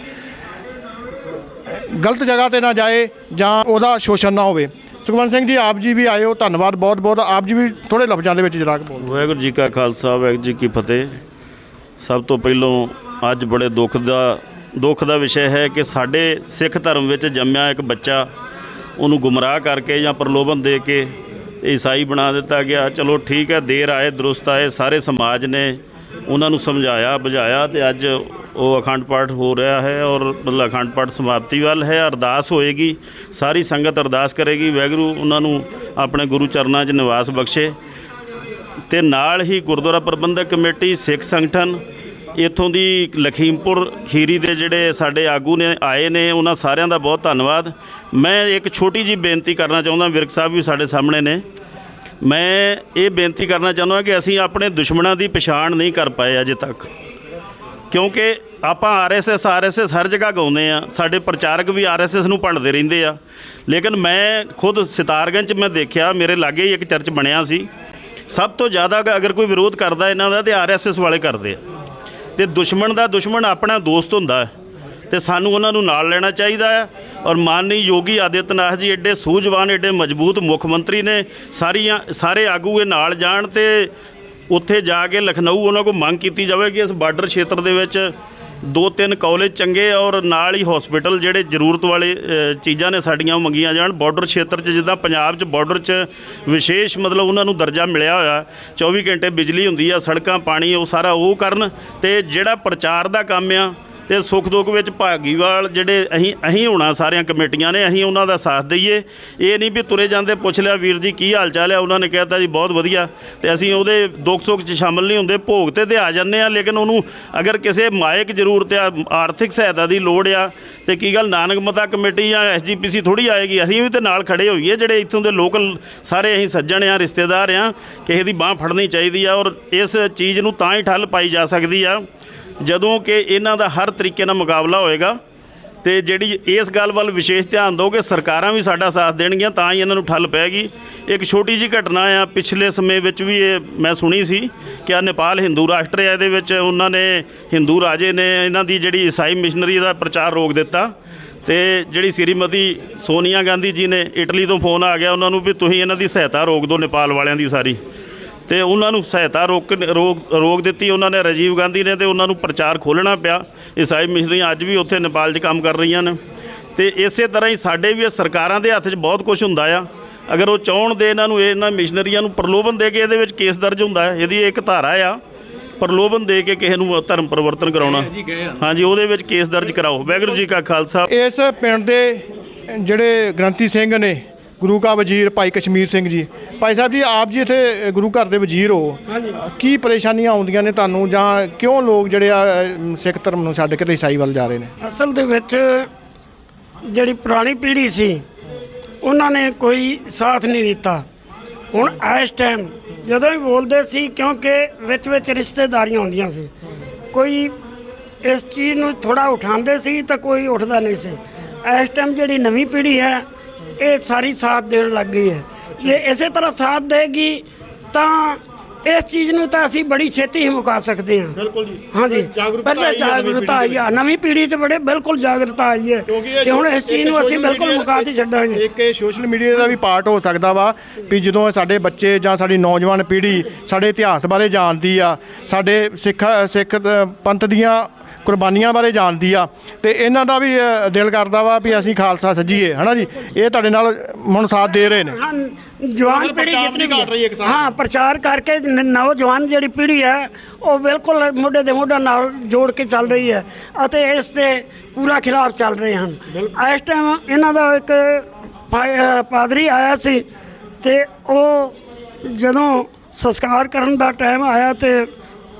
ਗਲਤ ਜਗ੍ਹਾ ਤੇ ਨਾ ਜਾਏ ਜਾਂ ਉਹਦਾ ਸ਼ੋਸ਼ਣ ਨਾ ਹੋਵੇ। ਸੁਖਵੰਤ ਸਿੰਘ ਜੀ, ਆਪ ਜੀ ਵੀ ਆਏ ਹੋ ਧੰਨਵਾਦ ਬਹੁਤ ਬਹੁਤ ਆਪ ਜੀ ਵੀ ਥੋੜੇ ਲਫ਼ਜ਼ਾਂ ਦੇ ਵਿੱਚ ਜਰਾ ਬੋਲੋ। ਵਾਹਿਗੁਰੂ ਜੀ ਕਾ ਖਾਲਸਾ, ਵਾਹਿਗੁਰੂ ਜੀ ਕੀ ਫਤਿਹ। ਸਭ ਤੋਂ ਪਹਿਲੋਂ ਅੱਜ ਬੜੇ ਦੁੱਖ ਦਾ ਦੁੱਖ ਦਾ ਵਿਸ਼ਾ ਹੈ ਕਿ ਸਾਡੇ ਸਿੱਖ ਧਰਮ ਵਿੱਚ ਜੰਮਿਆ ਇੱਕ ਬੱਚਾ, ਉਹਨੂੰ ਗੁੰਮਰਾਹ ਕਰਕੇ ਜਾਂ ਪ੍ਰਲੋਭਨ ਦੇ ਕੇ ਈਸਾਈ ਬਣਾ ਦਿੱਤਾ ਗਿਆ। ਚਲੋ ਠੀਕ ਹੈ, ਦੇਰ ਆਏ, ਦਰੁਸਤ ਆਏ, ਸਾਰੇ ਸਮਾਜ ਨੇ ਉਹਨਾਂ ਨੂੰ ਸਮਝਾਇਆ, ਬੁਝਾਇਆ ਤੇ ਅੱਜ ਉਹ ਅਖੰਡ ਪਾਠ ਹੋ ਰਿਹਾ ਹੈ ਔਰ ਮਤਲਬ ਅਖੰਡ ਪਾਠ ਸਮਾਪਤੀ ਵੱਲ ਹੈ, ਅਰਦਾਸ ਹੋਏਗੀ, ਸਾਰੀ ਸੰਗਤ ਅਰਦਾਸ ਕਰੇਗੀ, ਵਾਹਿਗੁਰੂ ਉਹਨਾਂ ਨੂੰ ਆਪਣੇ ਗੁਰੂ ਚਰਨਾਂ 'ਚ ਨਿਵਾਸ ਬਖਸ਼ੇ। ਤੇ ਨਾਲ ਹੀ ਗੁਰਦੁਆਰਾ ਪ੍ਰਬੰਧਕ ਕਮੇਟੀ, ਸਿੱਖ ਸੰਗਠਨ, ਇੱਥੋਂ ਦੀ ਲਖੀਮਪੁਰ ਖੀਰੀ ਦੇ ਜਿਹੜੇ ਸਾਡੇ ਆਗੂ ਨੇ, ਆਏ ਨੇ, ਉਹਨਾਂ ਸਾਰਿਆਂ ਦਾ ਬਹੁਤ ਧੰਨਵਾਦ। ਮੈਂ ਇੱਕ ਛੋਟੀ ਜੀ ਬੇਨਤੀ ਕਰਨਾ ਚਾਹੁੰਦਾ, ਵਿਰਕ ਸਾਹਿਬ ਵੀ ਸਾਡੇ ਸਾਹਮਣੇ ਨੇ। ਮੈਂ ਇਹ ਬੇਨਤੀ ਕਰਨਾ ਚਾਹੁੰਦਾ ਕਿ ਅਸੀਂ ਆਪਣੇ ਦੁਸ਼ਮਣਾਂ ਦੀ ਪਛਾਣ ਨਹੀਂ ਕਰ ਪਾਏ ਅਜੇ ਤੱਕ। ਕਿਉਂਕਿ ਆਪਾਂ ਆਰਐਸਐਸ ਆਰਐਸਐਸ ਹਰ ਜਗ੍ਹਾ ਗਾਉਂਦੇ ਆ ਸਾਡੇ ਪ੍ਰਚਾਰਕ ਵੀ ਆਰਐਸਐਸ ਨੂੰ ਭੰਡਦੇ ਰਹਿੰਦੇ ਆ। ਲੇਕਿਨ ਮੈਂ ਖੁਦ ਸਿਤਾਰਗੰਜ 'ਚ ਮੈਂ ਦੇਖਿਆ, ਮੇਰੇ ਲਾਗੇ ਹੀ ਇੱਕ ਚਰਚ ਬਣਿਆ ਸੀ। ਸਭ ਤੋਂ ਜ਼ਿਆਦਾ ਅਗਰ ਕੋਈ ਵਿਰੋਧ ਕਰਦਾ ਇਹਨਾਂ ਦਾ, ਤੇ ਆਰਐਸਐਸ ਵਾਲੇ ਕਰਦੇ ਆ। ਤੇ ਦੁਸ਼ਮਣ ਦਾ ਦੁਸ਼ਮਣ ਆਪਣਾ ਦੋਸਤ ਹੁੰਦਾ ਹੈ, ਤੇ ਸਾਨੂੰ ਉਹਨਾਂ ਨੂੰ ਨਾਲ ਲੈਣਾ ਚਾਹੀਦਾ ਹੈ। ਔਰ ਮਾਨਨੀ ਯੋਗੀ ਆਦਿੱਤਨਾਥ ਜੀ ਐਡੇ ਸੂਝਵਾਨ, ਐਡੇ ਮਜ਼ਬੂਤ ਮੁੱਖ ਮੰਤਰੀ ਨੇ ਸਾਰੀਆਂ ਸਾਰੇ ਆਗੂ ਇਹ ਨਾਲ ਜਾਣ ਤੇ ਉੱਥੇ ਜਾ ਕੇ ਲਖਨਊ ਉਹਨਾਂ ਕੋਲ ਮੰਗ ਕੀਤੀ ਜਾਵੇ ਕਿ ਇਸ ਬਾਰਡਰ ਖੇਤਰ ਦੇ ਵਿੱਚ ਦੋ ਤਿੰਨ ਕਾਲਜ ਚੰਗੇ ਔਰ ਨਾਲ ਹੀ ਹਸਪੀਟਲ ਜਿਹੜੇ ਜ਼ਰੂਰਤ ਵਾਲੇ ਚੀਜ਼ਾਂ ਨੇ ਸਾਡੀਆਂ ਉਹ ਮੰਗੀਆਂ ਜਾਣ। ਬਾਰਡਰ ਖੇਤਰ 'ਚ ਜਿੱਦਾਂ ਪੰਜਾਬ 'ਚ ਬਾਰਡਰ 'ਚ ਵਿਸ਼ੇਸ਼ ਮਤਲਬ ਉਹਨਾਂ ਨੂੰ ਦਰਜਾ ਮਿਲਿਆ ਹੋਇਆ। 24 ਘੰਟੇ ਬਿਜਲੀ ਹੁੰਦੀ ਆ, ਸੜਕਾਂ, ਪਾਣੀ, ਉਹ ਸਾਰਾ ਉਹ ਕਰਨ ਤੇ ਜਿਹੜਾ ਪ੍ਰਚਾਰ ਦਾ ਕੰਮ ਆ ਤੇ ਸੁੱਖ ਦੁੱਖ ਵਿੱਚ ਭਾਗੀਵਾਲ ਜਿਹੜੇ ਅਸੀਂ ਅਸੀਂ ਹੋਣਾ, ਸਾਰਿਆਂ ਕਮੇਟੀਆਂ ਨੇ, ਅਸੀਂ ਉਹਨਾਂ ਦਾ ਸਾਥ ਦਈਏ। ਇਹ ਨਹੀਂ ਵੀ ਤੁਰੇ ਜਾਂਦੇ, ਪੁੱਛ ਲਿਆ, ਵੀਰ ਜੀ ਕੀ ਹਾਲ ਚਾਲ ਹੈ? ਉਹਨਾਂ ਨੇ ਕਹਿਤਾ ਜੀ, ਬਹੁਤ ਵਧੀਆ। ਤੇ ਅਸੀਂ ਉਹਦੇ ਦੁੱਖ ਸੁੱਖ 'ਚ ਸ਼ਾਮਲ ਨਹੀਂ ਹੁੰਦੇ, ਭੋਗ ਤੇ ਤੇ ਆ ਜਾਂਦੇ ਆ ਲੇਕਿਨ ਉਹਨੂੰ ਅਗਰ ਕਿਸੇ ਮਾਇਕ ਜ਼ਰੂਰਤ ਆ, ਆਰਥਿਕ ਸਹਾਇਤਾ ਦੀ ਲੋੜ ਆ, ਤੇ ਕੀ ਗੱਲ ਨਾਨਕ ਮਤਾ ਕਮੇਟੀ ਜਾਂ ਐਸਜੀਪੀਸੀ ਥੋੜੀ ਆਏਗੀ, ਅਸੀਂ ਵੀ ਤੇ ਨਾਲ ਖੜੇ ਹੋਈਏ, ਜਿਹੜੇ ਇੱਥੋਂ ਦੇ ਲੋਕਲ ਸਾਰੇ ਅਸੀਂ ਸੱਜਣ ਆ, ਰਿਸ਼ਤੇਦਾਰ ਆ, ਕਿਸੇ ਦੀ ਬਾਹ ਫੜਨੀ ਚਾਹੀਦੀ ਆ, ਔਰ ਇਸ ਚੀਜ਼ ਨੂੰ ਤਾਂ ਹੀ ਠੱਲ ਪਾਈ ਜਾ ਸਕਦੀ ਆ। ਜਦੋਂ ਕਿ ਇਹਨਾਂ ਦਾ ਹਰ ਤਰੀਕੇ ਨਾਲ ਮੁਕਾਬਲਾ ਹੋਏਗਾ ਤੇ ਜਿਹੜੀ ਇਸ ਗੱਲ ਵੱਲ ਵਿਸ਼ੇਸ਼ ਧਿਆਨ ਦਿਓ ਕਿ ਸਰਕਾਰਾਂ ਵੀ ਸਾਡਾ ਸਾਥ ਦੇਣਗੀਆਂ, ਤਾਂ ਹੀ ਇਹਨਾਂ ਨੂੰ ਠੱਲ ਪੈਗੀ ਇੱਕ ਛੋਟੀ ਜੀ ਘਟਨਾ ਆ, ਪਿਛਲੇ ਸਮੇਂ ਵਿੱਚ ਵੀ ਇਹ ਮੈਂ ਸੁਣੀ ਸੀ ਕਿ ਆ ਨੇਪਾਲ ਹਿੰਦੂ ਰਾਸ਼ਟਰ ਹੈ ਇਹਦੇ ਵਿੱਚ ਉਹਨਾਂ ਨੇ ਹਿੰਦੂ ਰਾਜੇ ਨੇ ਇਹਨਾਂ ਦੀ ਜਿਹੜੀ ਈਸਾਈ ਮਿਸ਼ਨਰੀ ਦਾ ਪ੍ਰਚਾਰ ਰੋਕ ਦਿੱਤਾ। ਤੇ ਜਿਹੜੀ ਸ੍ਰੀਮਤੀ ਸੋਨੀਆ ਗਾਂਧੀ ਜੀ ਨੇ ਇਟਲੀ ਤੋਂ ਫੋਨ ਆ ਗਿਆ, ਉਹਨਾਂ ਨੂੰ ਵੀ ਤੁਸੀਂ ਇਹਨਾਂ ਦੀ ਸਹਾਇਤਾ ਰੋਕ ਦਿਓ ਨੇਪਾਲ ਵਾਲਿਆਂ ਦੀ ਸਾਰੀ। ਤੇ ਉਹਨਾਂ ਨੂੰ ਸਹਾਇਤਾ ਰੋਕ ਰੋਕ ਰੋਕ ਦਿੱਤੀ ਉਹਨਾਂ ਨੇ ਰਾਜੀਵ ਗਾਂਧੀ ਨੇ ਤੇ ਉਹਨਾਂ ਨੂੰ ਪ੍ਰਚਾਰ ਖੋਲ੍ਹਣਾ ਪਿਆ। ਈਸਾਈ ਮਿਸ਼ਨਰੀਆਂ ਅੱਜ ਵੀ ਉੱਥੇ ਨੇਪਾਲ 'ਚ ਕੰਮ ਕਰ ਰਹੀਆਂ ਨੇ। ਤੇ ਇਸੇ ਤਰ੍ਹਾਂ ਹੀ ਸਾਡੇ ਵੀ ਇਹ ਸਰਕਾਰਾਂ ਦੇ ਹੱਥ 'ਚ ਬਹੁਤ ਕੁਝ ਹੁੰਦਾ ਆ। ਅਗਰ ਉਹ ਚਾਹਣ ਦੇ ਇਹਨਾਂ ਨੂੰ ਇਹਨਾਂ ਮਿਸ਼ਨਰੀਆਂ ਨੂੰ ਪ੍ਰਲੋਭਨ ਦੇ ਕੇ ਇਹਦੇ ਵਿੱਚ ਕੇਸ ਦਰਜ ਹੁੰਦਾ ਹੈ ਇਹਦੀ ਇੱਕ ਧਾਰਾ ਆ ਪ੍ਰਲੋਭਨ ਦੇ ਕੇ ਕਿਸੇ ਨੂੰ ਧਰਮ ਪਰਿਵਰਤਨ ਕਰਾਉਣਾ। ਹਾਂਜੀ ਉਹਦੇ ਵਿੱਚ ਕੇਸ ਦਰਜ ਕਰਾਓ। ਵਾਹਿਗੁਰੂ ਜੀ ਕਾ ਖਾਲਸਾ। ਇਸ ਪਿੰਡ ਦੇ ਜਿਹੜੇ ਗ੍ਰੰਥੀ ਸਿੰਘ ਨੇ ਗੁਰੂ ਕਾ ਵਜ਼ੀਰ ਭਾਈ ਕਸ਼ਮੀਰ ਸਿੰਘ ਜੀ। ਭਾਈ ਸਾਹਿਬ ਜੀ ਆਪ ਜੀ ਇੱਥੇ ਗੁਰੂ ਘਰ ਦੇ ਵਜ਼ੀਰ ਹੋ। ਕੀ ਪਰੇਸ਼ਾਨੀਆਂ ਆਉਂਦੀਆਂ ਨੇ ਤੁਹਾਨੂੰ? ਜਾਂ ਕਿਉਂ ਲੋਕ ਜਿਹੜੇ ਆ ਅ, ਸਿੱਖ ਧਰਮ ਨੂੰ ਛੱਡ ਕੇ ਤੇ ਈਸਾਈ ਵੱਲ ਜਾ ਰਹੇ ਨੇ? ਅਸਲ ਦੇ ਵਿੱਚ ਜਿਹੜੀ ਪੁਰਾਣੀ ਪੀੜ੍ਹੀ ਸੀ ਉਹਨਾਂ ਨੇ ਕੋਈ ਸਾਥ ਨਹੀਂ ਦਿੱਤਾ। ਹੁਣ ਇਸ ਟਾਈਮ ਜਦੋਂ ਵੀ ਬੋਲਦੇ ਸੀ ਕਿਉਂਕਿ ਵਿੱਚ ਵਿੱਚ ਰਿਸ਼ਤੇਦਾਰੀਆਂ ਹੁੰਦੀਆਂ ਸੀ। ਕੋਈ ਇਸ ਚੀਜ਼ ਨੂੰ ਥੋੜਾ ਉਠਾਉਂਦੇ ਸੀ ਤਾਂ ਕੋਈ ਉੱਠਦਾ ਨਹੀਂ ਸੀ। ਇਸ ਟਾਈਮ ਜਿਹੜੀ ਨਵੀਂ ਪੀੜ੍ਹੀ ਹੈ ਇਹ ਸਾਰੀ ਸਾਥ ਦੇਣ ਲੱਗ ਗਈ ਹੈ। ਜੇ ਇਸੇ ਤਰ੍ਹਾਂ ਸਾਥ ਦੇਗੀ ਤਾਂ ਇਸ ਚੀਜ਼ ਨੂੰ ਤਾਂ ਅਸੀਂ ਬੜੀ ਛੇਤੀ ਹੀ ਮੁਕਾ ਸਕਦੇ ਹਾਂ। ਬਿਲਕੁਲ ਜੀ। ਹਾਂਜੀ। ਪਹਿਲੇ ਜਾਗਰੂਕਤਾ ਆਈ ਆ ਨਵੀਂ ਪੀੜ੍ਹੀ 'ਚ ਬੜੇ ਬਿਲਕੁਲ ਜਾਗਰੂਕਤਾ ਆਈ ਹੈ ਤੇ ਹੁਣ ਇਸ ਚੀਜ਼ ਨੂੰ ਅਸੀਂ ਬਿਲਕੁਲ ਮੁਕਾ ਕੇ ਛੱਡਾਂਗੇ। ਇੱਕ ਇਹ ਸੋਸ਼ਲ ਮੀਡੀਆ ਦਾ ਵੀ ਪਾਰਟ ਹੋ ਸਕਦਾ ਵਾ ਵੀ ਜਦੋਂ ਸਾਡੇ ਬੱਚੇ ਜਾਂ ਸਾਡੀ ਨੌਜਵਾਨ ਪੀੜ੍ਹੀ ਸਾਡੇ ਇਤਿਹਾਸ ਬਾਰੇ ਜਾਣਦੀ ਆ ਸਾਡੇ ਸਿੱਖ ਸਿੱਖ ਪੰਥ ਦੀਆਂ ਕੁਰਬਾਨੀਆਂ ਬਾਰੇ ਜਾਣਦੀ ਆ ਤੇ ਇਹਨਾਂ ਦਾ ਵੀ ਅ, ਦਿਲ ਕਰਦਾ ਵਾ ਵੀ ਅਸੀਂ ਖਾਲਸਾ ਸੱਜੀਏ ਹਨਾ ਜੀ? ਇਹ ਤੁਹਾਡੇ ਨਾਲ ਹੁਣ ਸਾਥ ਦੇ ਰਹੇ ਨੇ। ਕਰ ਰਹੀ ਵੀ ਇੱਕ ਸਾਥ। ਹਾਂ। ਪ੍ਰਚਾਰ ਕਰਕੇ ਨ- ਨੌਜਵਾਨ ਜਿਹੜੀ ਪੀੜ੍ਹੀ ਹੈ ਉਹ ਬਿਲਕੁਲ ਮੋਢੇ ਦੇ ਮੋਢਾ ਨਾਲ ਜੋੜ ਕੇ ਚੱਲ ਰਹੀ ਹੈ ਅਤੇ ਇਸ ਦੇ ਪੂਰਾ ਖਿਲਾਫ ਚੱਲ ਰਹੇ ਹਨ। ਇਸ ਟਾਈਮ ਇਹਨਾਂ ਦਾ ਇੱਕ ਪਾ- ਪਾਦਰੀ ਆਇਆ ਸੀ ਤੇ ਉਹ ਜਦੋਂ ਸੰਸਕਾਰ ਕਰਨ ਦਾ ਟਾਈਮ ਆਇਆ ਤੇ